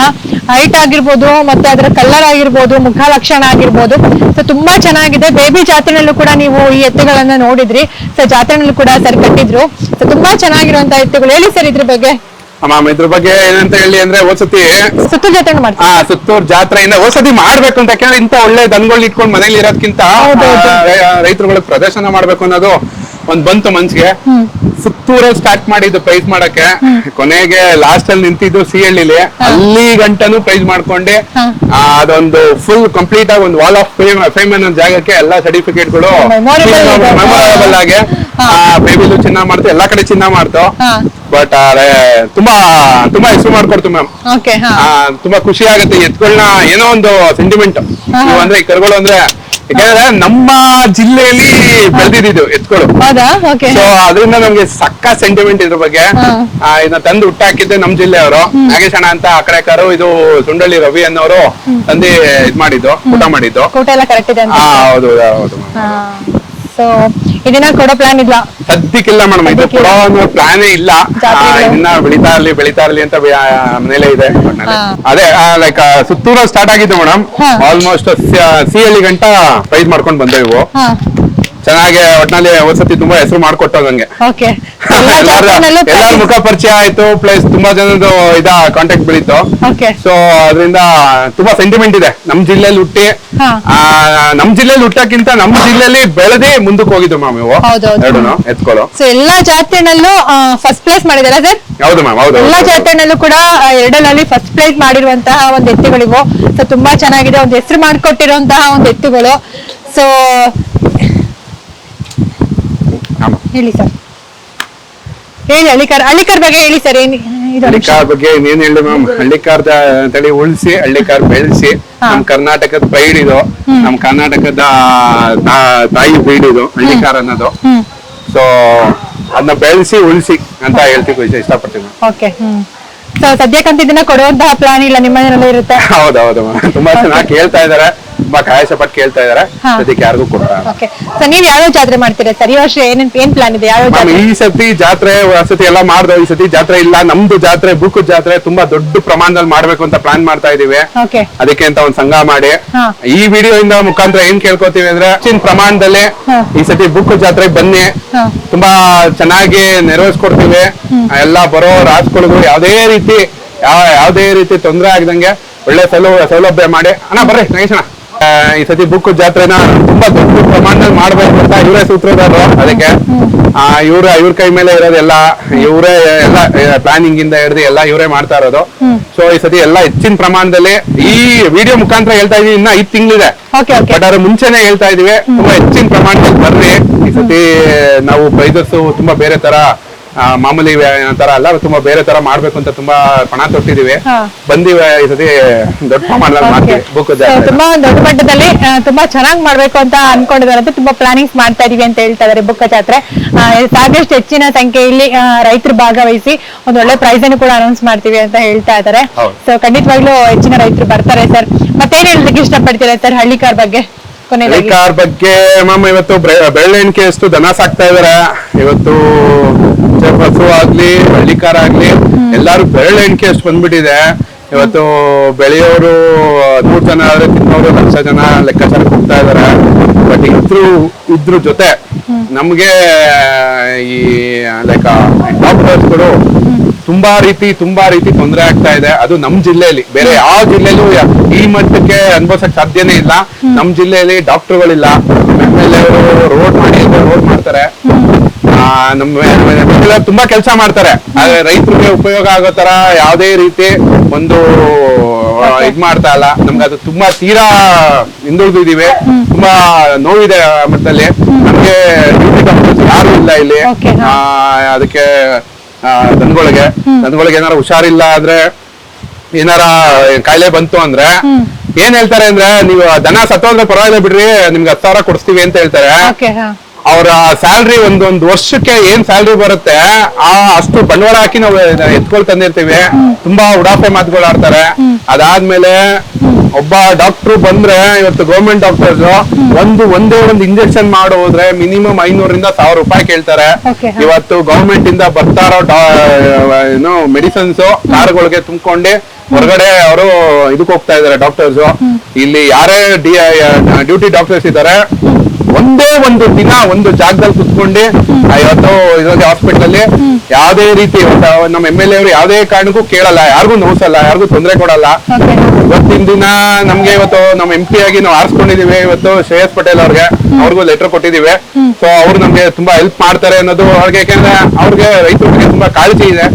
Speaker 1: ಹೈಟ್ ಆಗಿರ್ಬೋದು ಮತ್ತೆ ಅದರ ಕಲರ್ ಆಗಿರ್ಬೋದು ಮುಖ ಲಕ್ಷಣ ಆಗಿರ್ಬೋದು. ಸೊ ತುಂಬಾ ಚೆನ್ನಾಗಿದೆ. ಬೇಬಿ ಜಾತ್ರೆನಲ್ಲೂ ಕೂಡ ನೀವು ಈ ಎತ್ತುಗಳನ್ನ ನೋಡಿದ್ರಿ. ಸೊ ಜಾತ್ರೆನಲ್ಲೂ ಕೂಡ ಸರ್ ಕಟ್ಟಿದ್ರು. ಸೊ ತುಂಬಾ ಚೆನ್ನಾಗಿರುವಂತ ಎತ್ತುಗಳು. ಹೇಳಿ ಸರ್ ಇದ್ರ ಬಗ್ಗೆ.
Speaker 2: ಮ್ಯಾಮ್ ಇದ್ರ ಬಗ್ಗೆ ಏನಂತ ಹೇಳಿ ಅಂದ್ರೆ ಹೊಸತಿ
Speaker 1: ಸುತ್ತು ಜಾತ್ರೆ ಮಾಡ್ತೀವಿ
Speaker 2: ಆ ಸುತ್ತೂರ್ ಜಾತ್ರೆಯಿಂದ ಓಸತಿ ಮಾಡ್ಬೇಕು ಅಂತ ಯಾಕಂದ್ರೆ ಇಂತ ಒಳ್ಳೆ ದನಗಳನ್ನ ಇಟ್ಕೊಂಡು ಮನೇಲಿ ಇರೋದ್ಕಿಂತ ರೈತರುಗಳಿಗೆ ಪ್ರದರ್ಶನ ಮಾಡ್ಬೇಕು ಅನ್ನೋದು ಒಂದ್ ಬಂತು ಮನ್ಸಿಗೆ. ಸುತ್ತೂರಲ್ಲಿ ಸ್ಟಾರ್ಟ್ ಮಾಡಿದ್ದು ಪ್ರೈಸ್ ಮಾಡಕ್ಕೆ. ಕೊನೆಗೆ ಲಾಸ್ಟ್ ಅಲ್ಲಿ ನಿಂತಿದ್ದು ಸಿ ಹಳ್ಳಿಲಿ ಅಲ್ಲಿ ಗಂಟನು ಪ್ರೈಸ್ ಮಾಡ್ಕೊಂಡೆ. ಅದೊಂದು ಫುಲ್ ಕಂಪ್ಲೀಟ್ ಆಗಿ ಒಂದು ವಾಲ್ ಆಫ್ ಫೇಮ್ ಫೇಮ್ ಅನ್ನೋ ಜಾಗಕ್ಕೆ ಎಲ್ಲಾ ಸರ್ಟಿಫಿಕೇಟ್ಗಳು. ಮೆಮೊರಬಲ್ ಆಗಿ. ಬೇಬಿಲು ಚಿನ್ನ ಮಾಡ್ತು ಎಲ್ಲಾ ಕಡೆ ಚಿನ್ನ ಮಾಡ್ತು. ಬಟ್ ತುಂಬಾ ತುಂಬಾ ಹೆಸರು ಮಾಡ್ಕೊಡ್ತು ಮ್ಯಾಮ್ ತುಂಬಾ ಖುಷಿ ಆಗುತ್ತೆ. ಎತ್ಕೊಳ್ಳ ಏನೋ ಒಂದು ಸೆಂಟಿಮೆಂಟ್ ಅಂದ್ರೆ ಈ ಕರುಗಳು ಅಂದ್ರೆ ಯಾಕಂದ್ರೆ ನಮ್ಮ ಜಿಲ್ಲೆಯಲ್ಲಿ ಬೆಳೆದಿದ್ದು ಎತ್ಕೊಳ್ಳು.
Speaker 1: ಹೌದಾ? ಓಕೆ
Speaker 2: ಸೊ ಅದರಿಂದ ನಮ್ಗೆ ಸಕ್ಕ ಸೆಂಟಿಮೆಂಟ್ ಇದ್ರ ಬಗ್ಗೆ. ಆ, ಇದನ್ನ ತಂದು ಹುಟ್ಟಾಕಿದ್ದೆ ನಮ್ ಜಿಲ್ಲೆಯವರು. ನಾಗೇಶ್ ಅಣ್ಣ ಅಂತ ಅಕ್ರೆಕರು ಇದು ಸುಂಡಳ್ಳಿ ರವಿ ಅನ್ನೋರು ತಂದೆ ಇದ್ ಮಾಡಿದ್ದು ಊಟ ಮಾಡಿದ್ದು. ಹೌದು ಹೌದು.
Speaker 1: ಸೊ ಇದನ್ನ ಕೊಡೋ ಪ್ಲಾನ್ ಇಲ್ಲ.
Speaker 2: ಸದ್ಯಕ್ಕಿಲ್ಲ ಮೇಡಮ್ ಇದು ಕೊಡೋ ಅನ್ನೋ ಪ್ಲಾನೇ ಇಲ್ಲ.
Speaker 1: ಇನ್ನ?
Speaker 2: ಇದನ್ನ ಬೆಳಿತಾ ಇರ್ಲಿ ಬೆಳಿತಾ ಇರ್ಲಿ ಅಂತ ಮನೇಲೆ ಇದೆ. ಅದೇ ಲೈಕ್ ಸುತ್ತೂರ ಸ್ಟಾರ್ಟ್ ಆಗಿದ್ದು ಮೇಡಮ್. ಆಲ್ಮೋಸ್ಟ್ ಸಿ ಹಳ್ಳಿ ಗಂಟ ಪ್ರೈಸ್ ಮಾಡ್ಕೊಂಡು ಬಂದೆ ಇವು
Speaker 1: ಹಾ.
Speaker 2: ಚೆನ್ನಾಗಿ ಒಟ್ನಲ್ಲಿ ಒಂದ್ಸತಿ ತುಂಬಾ ಹೆಸರು ಮಾಡ್ಕೊಟ್ಟಂಗೆ
Speaker 1: ಓಕೆ
Speaker 2: ಎಲ್ಲಾರ ಎಲ್ಲಾರ ಮುಖ ಪರಿಚಯ ಆಯ್ತು ಪ್ಲಸ್ ತುಂಬಾ ಜನದ್ದು ಇದ ಕಾಂಟ್ಯಾಕ್ಟ್ ಬೆಳೀತು
Speaker 1: ಓಕೆ
Speaker 2: ಸೊ ಅದರಿಂದ ತುಂಬಾ ಸೆಂಟಿಮೆಂಟ್ ಇದೆ. ನಮ್ ಜಿಲ್ಲೆಯಲ್ಲಿ ಹುಟ್ಟಿ ಆ, ನಮ್ ಜಿಲ್ಲೆಯಲ್ಲಿ ಹುಟ್ಟಕ್ಕಿಂತ ನಮ್ ಜಿಲ್ಲೆಯಲ್ಲಿ ಬೆಳೆದೇ ಮುಂದಕ್ಕೆ ಹೋಗಿದ್ದು ಮ್ಯಾಮ್ ಇವು.
Speaker 1: ಎರಡು
Speaker 2: ಎರಡುನು ಎತ್ಕೊಳ್ಳೋ.
Speaker 1: ಸೊ ಎಲ್ಲಾ ಜಾತ್ರೆನಲ್ಲೂ ಫಸ್ಟ್ ಪ್ಲೇಸ್ ಮಾಡಿದಾರೆ ಸರ್?
Speaker 2: ಹೌದು ಮ್ಯಾಮ್ ಹೌದು
Speaker 1: ಎಲ್ಲಾ ಜಾತ್ರೆನಲ್ಲೂ ಕೂಡ ಎರಡಲ್ಲಿ ಫಸ್ಟ್ ಪ್ಲೇಸ್ ಮಾಡಿರುವಂತಹ ಒಂದು ಎತ್ತುಗಳಿವು. ಸೊ ತುಂಬಾ ಚೆನ್ನಾಗಿದೆ. ಒಂದು ಹೆಸರು ಮಾಡಿಕೊಟ್ಟಿರುವಂತಹ ಒಂದು ಎತ್ತುಗಳು. ಸೊ. ಹೇಳಿ ಸರ್. ಹೇಳಿ ಹಳ್ಳಿಕಾರ್ ಹಳ್ಳಿಕಾರ್ ಬಗ್ಗೆ ಹೇಳಿ ಸರ್ ಏನು ಇದು?
Speaker 2: ಹಳ್ಳಿಕಾರ್ ಬಗ್ಗೆ ಇನ್ನೇನ್ ಹೇಳಿ ಮ್ಯಾಮ್ ಹಳ್ಳಿಕಾರ್ ತಳಿ ಉಳಿಸಿ ಹಳ್ಳಿಕಾರ್ ಬೆಳೆಸಿ ನಮ್ ಕರ್ನಾಟಕದ ಪ್ರೈಡ್ ಇದು. ನಮ್ ಕರ್ನಾಟಕದ ತಾಯಿ ಬ್ರೀಡ್ ಇದು ಹಳ್ಳಿಕಾರ್ ಅನ್ನೋದು. ಸೊ ಅದನ್ನ ಬೆಳೆಸಿ ಉಳಿಸಿ ಅಂತ ಹೇಳ್ತೀವಿ ಇಷ್ಟ- ಇಷ್ಟಪಡ್ತೀನಿ
Speaker 1: ಓಕೆ ಸೊ ಸದ್ಯಕ್ಕಂತ ಇದನ್ನ ಕೊಡುವಂತಹ ಪ್ಲಾನ್ ಇಲ್ಲ ನಿಮ್ಮ ಇರುತ್ತೆ?
Speaker 2: ಹೌದೌದು. ತುಂಬಾ ಚೆನ್ನಾಗಿ ಕೇಳ್ತಾ ಇದಾರೆ. ತುಂಬಾ ಕಾಯಸ ಪಟ್ಟು ಕೇಳ್ತಾ ಇದಾರೆ. ಅದಕ್ಕೆ ಯಾರಿಗೂ ಕೊಡ್ತಾ
Speaker 1: ಓಕೆ ನೀವ್ ಯಾವ ಜಾತ್ರೆ ಮಾಡ್ತೀರಾ? ಸರ್ ಈ ವರ್ಷ ಏನೇನ್ ಏನ್ ಪ್ಲಾನ್ ಇದೆ?
Speaker 2: ಮ್ಯಾಮ್
Speaker 1: ಜಾತ್ರೆ?
Speaker 2: ಈ ಸತಿ ಜಾತ್ರೆ ಸತಿ ಎಲ್ಲ ಮಾಡ್ದ ಈ ಸತಿ ಜಾತ್ರೆ ಇಲ್ಲ. ನಮ್ದು ಜಾತ್ರೆ ಬುಕ್ ಜಾತ್ರೆ ತುಂಬಾ ದೊಡ್ಡ ಪ್ರಮಾಣದಲ್ಲಿ ಮಾಡ್ಬೇಕು ಅಂತ ಪ್ಲಾನ್ ಮಾಡ್ತಾ ಇದೀವಿ.
Speaker 1: ಓಕೆ
Speaker 2: ಅದಕ್ಕೆ ಅಂತ ಒಂದ್ ಸಂಘ ಮಾಡಿ. ಈ ವಿಡಿಯೋ ಇಂದ ಮುಖಾಂತರ ಏನ್ ಕೇಳ್ಕೊತೀವಿ ಅಂದ್ರೆ ಹೆಚ್ಚಿನ ಪ್ರಮಾಣದಲ್ಲಿ ಈ ಸತಿ ಬುಕ್ ಜಾತ್ರೆ ಬನ್ನಿ. ತುಂಬಾ ಚೆನ್ನಾಗಿ ನೆರವೇರಿಸ್ಕೊಡ್ತೀವಿ. ಎಲ್ಲ ಬರೋ ರಾಜ್ಗಳಿಗೂ ಯಾವ್ದೇ ರೀತಿ ಯಾವ ಯಾವ್ದೇ ರೀತಿ ತೊಂದರೆ ಆಗದಂಗೆ ಒಳ್ಳೆ ಸೌಲಭ್ಯ ಸೌಲಭ್ಯ ಮಾಡಿ. ಅಣ್ಣ ಬರ್ರಿ ನಾಗೇಶಣ್ಣ. ಆ, ಈ ಸತಿ ಬುಕ್ ಜಾತ್ರೆನ ತುಂಬಾ ದೊಡ್ಡ ಪ್ರಮಾಣದಲ್ಲಿ ಮಾಡ್ಬೇಕು ಅಂತ ಇವರೇ ಸೂತ್ರದಾರರು ಅದಕ್ಕೆ ಆ ಇವ್ರ ಇವ್ರ ಕೈ ಮೇಲೆ ಇರೋದೆಲ್ಲ ಇವರೇ ಎಲ್ಲ ಪ್ಲಾನಿಂಗ್ ಇಂದ ಹಿಡಿದು ಎಲ್ಲ ಇವರೇ ಮಾಡ್ತಾ ಇರೋದು. ಸೊ ಈ ಸತಿ ಎಲ್ಲ ಹೆಚ್ಚಿನ ಪ್ರಮಾಣದಲ್ಲಿ ಈ ವಿಡಿಯೋ ಮುಖಾಂತರ ಹೇಳ್ತಾ ಇದೀವಿ ಇನ್ನ ಐದ್ ತಿಂಗಳಿದೆ. ಬಟ್ ಅದ್ರ ಮುಂಚೆನೆ ಹೇಳ್ತಾ ಇದೀವಿ ತುಂಬಾ ಹೆಚ್ಚಿನ ಪ್ರಮಾಣದಲ್ಲಿ ಬರ್ರಿ ಈ ಸತಿ ನಾವು ಪ್ರೈಸಸ್ ತುಂಬಾ ಬೇರೆ ತರ ಮಾಮೂಲಿ ತರ ಅಲ್ಲ ತುಂಬಾ ಬೇರೆ ತರ ಮಾಡ್ಬೇಕು ಅಂತ ತುಂಬಾ ಪಣ ತೊಟ್ಟಿದೀವಿ. ಬಂದಿವೆ ಈ ಸತಿ ದೊಡ್ಡ
Speaker 1: ತುಂಬಾ ದೊಡ್ಡ ಮಟ್ಟದಲ್ಲಿ ತುಂಬಾ ಚೆನ್ನಾಗಿ ಮಾಡ್ಬೇಕು ಅಂತ ಅನ್ಕೊಂಡಿದ್ದಾರೆ ಅಂತ ತುಂಬಾ ಪ್ಲಾನಿಂಗ್ಸ್ ಮಾಡ್ತಾ ಇದೀವಿ ಅಂತ ಹೇಳ್ತಾ ಇದಾರೆ ಬುಕ್ಕ ಜಾತ್ರೆ. ಸಾಕಷ್ಟು ಹೆಚ್ಚಿನ ಸಂಖ್ಯೆಯಲ್ಲಿ ಇಲ್ಲಿ ರೈತರು ಭಾಗವಹಿಸಿ ಒಂದ್ ಒಳ್ಳೆ ಪ್ರೈಸ್ ಅನ್ನು ಕೂಡ ಅನೌನ್ಸ್ ಮಾಡ್ತೀವಿ ಅಂತ ಹೇಳ್ತಾ ಇದಾರೆ. ಸೊ ಖಂಡಿತವಾಗ್ಲೂ ಹೆಚ್ಚಿನ ರೈತರು ಬರ್ತಾರೆ ಸರ್ ಮತ್ತೇನ್ ಹೇಳಲಿಕ್ಕೆ ಇಷ್ಟಪಡ್ತೀರಾ ಸರ್ ಹಳ್ಳಿಕಾರ್ ಬಗ್ಗೆ? ಕೊನೆಯದಾಗಿ
Speaker 2: ಕಾರ್ ಬಗ್ಗೆ ಮ್ಯಾಮ್ ಇವತ್ತು ಬೆಳ್ಳೆಣಿಕೆ ಎಷ್ಟು ದನ ಸಾಕ್ತಾ ಇದಾರೆ? ಇವತ್ತು ಹಸು ಆಗ್ಲಿ ಹಳ್ಳಿಕಾರ ಆಗ್ಲಿ ಎಲ್ಲಾರು ಬೆರಳೆಣಿಕೆ ಎಷ್ಟು ಬಂದ್ಬಿಟ್ಟಿದೆ. ಇವತ್ತು ಬೆಳೆಯೋರು ನೂರ್ ಜನ ಆದ್ರೆ ತಿನ್ನೋರು ಲಕ್ಷ ಜನ ಲೆಕ್ಕಾಚಾರಕ್ಕೆ ಹೋಗ್ತಾ ಇದಾರೆ. ಬಟ್ ಇದ್ರು ಇದ್ರ ಜೊತೆ ನಮ್ಗೆ ಈ ಲೈಕ್ ಡಾಕ್ಟರ್ಸ್ಗಳು ತುಂಬಾ ರೀತಿ ತುಂಬಾ ರೀತಿ ತೊಂದರೆ ಆಗ್ತಾ ಇದೆ. ಅದು ನಮ್ ಜಿಲ್ಲೆಯಲ್ಲಿ. ಬೇರೆ ಯಾವ ಜಿಲ್ಲೆಲ್ಲೂ ಈ ಮಟ್ಟಕ್ಕೆ ಅನ್ಭವಿಸಕ್ ಸಾಧ್ಯನೇ ಇಲ್ಲ. ನಮ್ ಜಿಲ್ಲೆಯಲ್ಲಿ ಡಾಕ್ಟರ್ಗಳಿಲ್ಲ. ಎಲ್ ಅವರು ರೋಡ್ ಮಾಡಿ ರೋಡ್ ಮಾಡ್ತಾರೆ. ಆ, ನಮ್ಮ ತುಂಬಾ ಕೆಲಸ ಮಾಡ್ತಾರೆ. ಆದ್ರೆ ರೈತರಿಗೆ ಉಪಯೋಗ ಆಗೋ ತರ ಯಾವುದೇ ರೀತಿ ಒಂದು ಇದ್ ಮಾಡ್ತಾ ಇಲ್ಲ. ನಮ್ಗೆ ಅದು ತುಂಬಾ ತೀರಾ ಹಿಂದುಳಿದಿದೀವಿ. ತುಂಬಾ ನೋವಿದೆ ಆ ಮಟ್ಟದಲ್ಲಿ. ನಮ್ಗೆ ಡ್ಯೂಟಿ ಡಾಕ್ಟರ್ಸ್ ಯಾರು ಇಲ್ಲ ಇಲ್ಲಿ. ಆ, ಅದಕ್ಕೆ ದನಗಳಿಗೆ. ದನಗಳಿಗೆ ಏನಾರ ಹುಷಾರಿಲ್ಲ ಆದ್ರೆ ಏನಾರ ಕಾಯಿಲೆ ಬಂತು ಅಂದ್ರೆ ಏನ್ ಹೇಳ್ತಾರೆ ಅಂದ್ರೆ ನೀವು ದನ ಸತ್ತೋದ್ರೆ ಪರವಾಗಿಲ್ಲ ಬಿಡ್ರಿ ನಿಮ್ಗೆ ಹತ್ತು ಸಾವಿರ ಕೊಡಿಸ್ತೀವಿ ಅಂತ ಹೇಳ್ತಾರೆ. ಅವರ ಸ್ಯಾಲ್ರಿ ಒಂದೊಂದು ವರ್ಷಕ್ಕೆ ಏನ್ ಸ್ಯಾಲ್ರಿ ಬರುತ್ತೆ ಆ ಅಷ್ಟು ಬಂಡವಾಳ ಹಾಕಿ ನಾವು ಎತ್ಕೊಳ್ ತಂದಿರ್ತೀವಿ. ತುಂಬಾ ಉಡಾಫೆ ಮಾತುಗಳು ಆಡ್ತಾರೆ. ಅದಾದ್ಮೇಲೆ ಒಬ್ಬ ಡಾಕ್ಟರ್ ಬಂದ್ರೆ ಇವತ್ತು ಗೌರ್ಮೆಂಟ್ ಡಾಕ್ಟರ್ಸ್ ಒಂದು ಒಂದೇ ಒಂದು ಇಂಜೆಕ್ಷನ್ ಮಾಡೋದ್ರೆ ಮಿನಿಮಮ್ ಐನೂರಿಂದ ಸಾವಿರ ರೂಪಾಯಿ ಕೇಳ್ತಾರೆ. ಇವತ್ತು ಗೌರ್ಮೆಂಟ್ ಇಂದ ಬರ್ತಾ ಇರೋ ಏನು ಮೆಡಿಸನ್ಸ್ ಕಾರ್ಗಳಿಗೆ ತುಂಬಿಕೊಂಡು ಹೊರಗಡೆ ಅವರು ಇದಕ್ಕೆ ಹೋಗ್ತಾ ಇದಾರೆ ಡಾಕ್ಟರ್ಸ್. ಇಲ್ಲಿ ಯಾರೇ ಡ್ಯೂಟಿ ಡಾಕ್ಟರ್ಸ್ ಇದ್ದಾರೆ ಒಂದೇ ಒಂದು ದಿನ ಒಂದು ಜಾಗದಲ್ಲಿ ಕುತ್ಕೊಂಡು. ಇವತ್ತು ಇರೋದೇ ಹಾಸ್ಪಿಟಲ್ ಅಲ್ಲಿ. ಯಾವುದೇ ರೀತಿ ನಮ್ಮ ಎಂ ಎಲ್ ಎ ಅವರು ಯಾವ್ದೇ ಕಾರಣಕ್ಕೂ ಕೇಳಲ್ಲ ಯಾರಿಗೂ ನೋಸಲ್ಲ ಯಾರಿಗೂ ತೊಂದರೆ ಕೊಡಲ್ಲ. ಇವತ್ತಿನ ದಿನ ನಮ್ಗೆ ಇವತ್ತು ನಮ್ಮ ಎಂ ಪಿ ಆಗಿ ನಾವು ಆರಿಸ್ಕೊಂಡಿದೀವಿ ಇವತ್ತು ಶ್ರೇಯಸ್ ಪಟೇಲ್ ಅವ್ರಿಗೆ. ಅವ್ರಿಗೂ ಲೆಟರ್ ಕೊಟ್ಟಿದೀವಿ. ಸೊ ಅವ್ರು ನಮ್ಗೆ ತುಂಬಾ ಹೆಲ್ಪ್ ಮಾಡ್ತಾರೆ ಅನ್ನೋದು ಅವ್ರಿಗೆ ಯಾಕೆಂದ್ರೆ ಅವ್ರಿಗೆ ರೈತರಿಗೆ ಬಗ್ಗೆ ತುಂಬಾ ಕಾಳಜಿ ಇದೆ.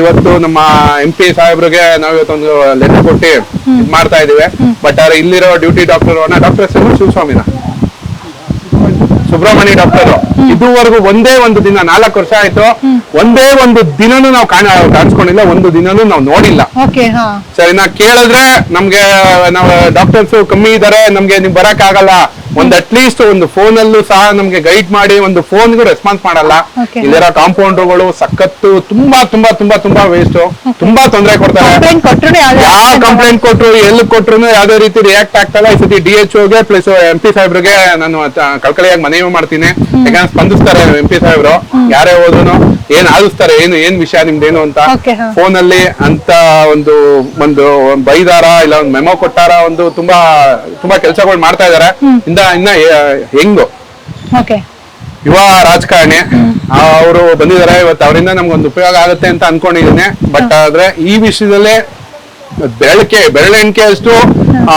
Speaker 2: ಇವತ್ತು ನಮ್ಮ ಎಂ ಪಿ ಸಾಹೇಬ್ರಿಗೆ ನಾವ್ ಇವತ್ತೊಂದು ಲೆಟರ್ ಕೊಟ್ಟಿ ಮಾಡ್ತಾ ಇದೀವಿ. ಬಟ್ ಅವ್ರ ಇಲ್ಲಿರೋ ಡ್ಯೂಟಿ ಡಾಕ್ಟರ್ ಡಾಕ್ಟರ್ ಶಿವಸ್ವಾಮಿನ ಸುಬ್ರಹ್ಮಣ್ಯ ಡಾಕ್ಟರ್ ಇದುವರೆಗೂ ಒಂದೇ ಒಂದು ದಿನ ನಾಲ್ಕು ವರ್ಷ ಆಯ್ತು. ಒಂದೇ ಒಂದು ದಿನನೂ ನಾವು ಕಾಣ ಕಾಣಿಸ್ಕೊಂಡಿಲ್ಲ ಒಂದು ದಿನನೂ ನಾವು ನೋಡಿಲ್ಲ.
Speaker 1: ಸರಿ ನಾ
Speaker 2: ಸರಿನಾ ಕೇಳಿದ್ರೆ ನಮ್ಗೆ ನಾವು ಡಾಕ್ಟರ್ಸ್ ಕಮ್ಮಿ ಇದಾರೆ ನಮ್ಗೆ ನೀವು ಬರಕ್ ಆಗಲ್ಲ ಒಂದ್ ಅಟ್ ಲೀಸ್ಟ್ ಒಂದು ಫೋನ್ ಅಲ್ಲೂ ಸಹ ನಮ್ಗೆ ಗೈಡ್ ಮಾಡಿ ಒಂದು ಫೋನ್ಗೂ ರೆಸ್ಪಾನ್ಸ್ ಮಾಡಲ್ಲ. ಇದರ ಕಾಂಪೌಂಡರ್ಗಳು ಸಖತ್ತು ತುಂಬಾ ತುಂಬಾ ತುಂಬಾ ತುಂಬಾ ವೇಸ್ಟ್ ತುಂಬಾ ತೊಂದರೆ ಕೊಡ್ತಾರೆ. ಯಾವ ಕಂಪ್ಲೇಂಟ್ ಕೊಟ್ರು ಎಲ್ಲಿ ಕೊಟ್ರು ಯಾವ್ದೇ ರೀತಿ ರಿಯಾಕ್ಟ್ ಆಗ್ತಲ್ಲ. ಈ ಸತಿ ಡಿ ಎಚ್ ಓಗೆ ಪ್ಲಸ್ ಎಂ ಪಿ ಸಾಹೇಬ್ರಿಗೆ ನಾನು ಕಳ್ಕಳಿಯಾಗಿ ಮನವಿ ಮಾಡ್ತೀನಿ. ಯಾಕಂದ್ರೆ ಸ್ಪಂದಿಸ್ತಾರೆ ಎಂ ಪಿ ಸಾಹೇಬ್ರು ಯಾರೇ ಹೋದ್ರು ಏನ್ ಆಲಿಸ್ತಾರೆ ಏನು ಏನ್ ವಿಷಯ ನಿಮ್ದೇನು ಅಂತ. ಫೋನ್ ಅಲ್ಲಿ ಅಂತ ಒಂದು ಒಂದು ಬೈದಾರ ಇಲ್ಲ ಒಂದು ಮೆಮೊ ಕೊಟ್ಟಾರ ಒಂದು ತುಂಬಾ ತುಂಬಾ ಕೆಲಸಗಳು ಮಾಡ್ತಾ ಇದಾರೆ. ಇಂದ ಇನ್ನ ಹೆಂಗ್.
Speaker 1: ಓಕೆ.
Speaker 2: ಯುವ ರಾಜಕಾರಣಿ. ಅವರು ಬಂದಿದ್ದಾರೆ ಇವತ್ತು ಅವರಿಂದ ನಮ್ಗೊಂದು ಉಪಯೋಗ ಆಗುತ್ತೆ ಅಂತ ಅನ್ಕೊಂಡಿದ್ದೀನಿ. ಬಟ್ ಆದ್ರೆ ಈ ವಿಷಯದಲ್ಲೇ ಬೆರಳಿಕೆ ಬೆರಳೆಣಿಕೆ ಅಷ್ಟು, ಆ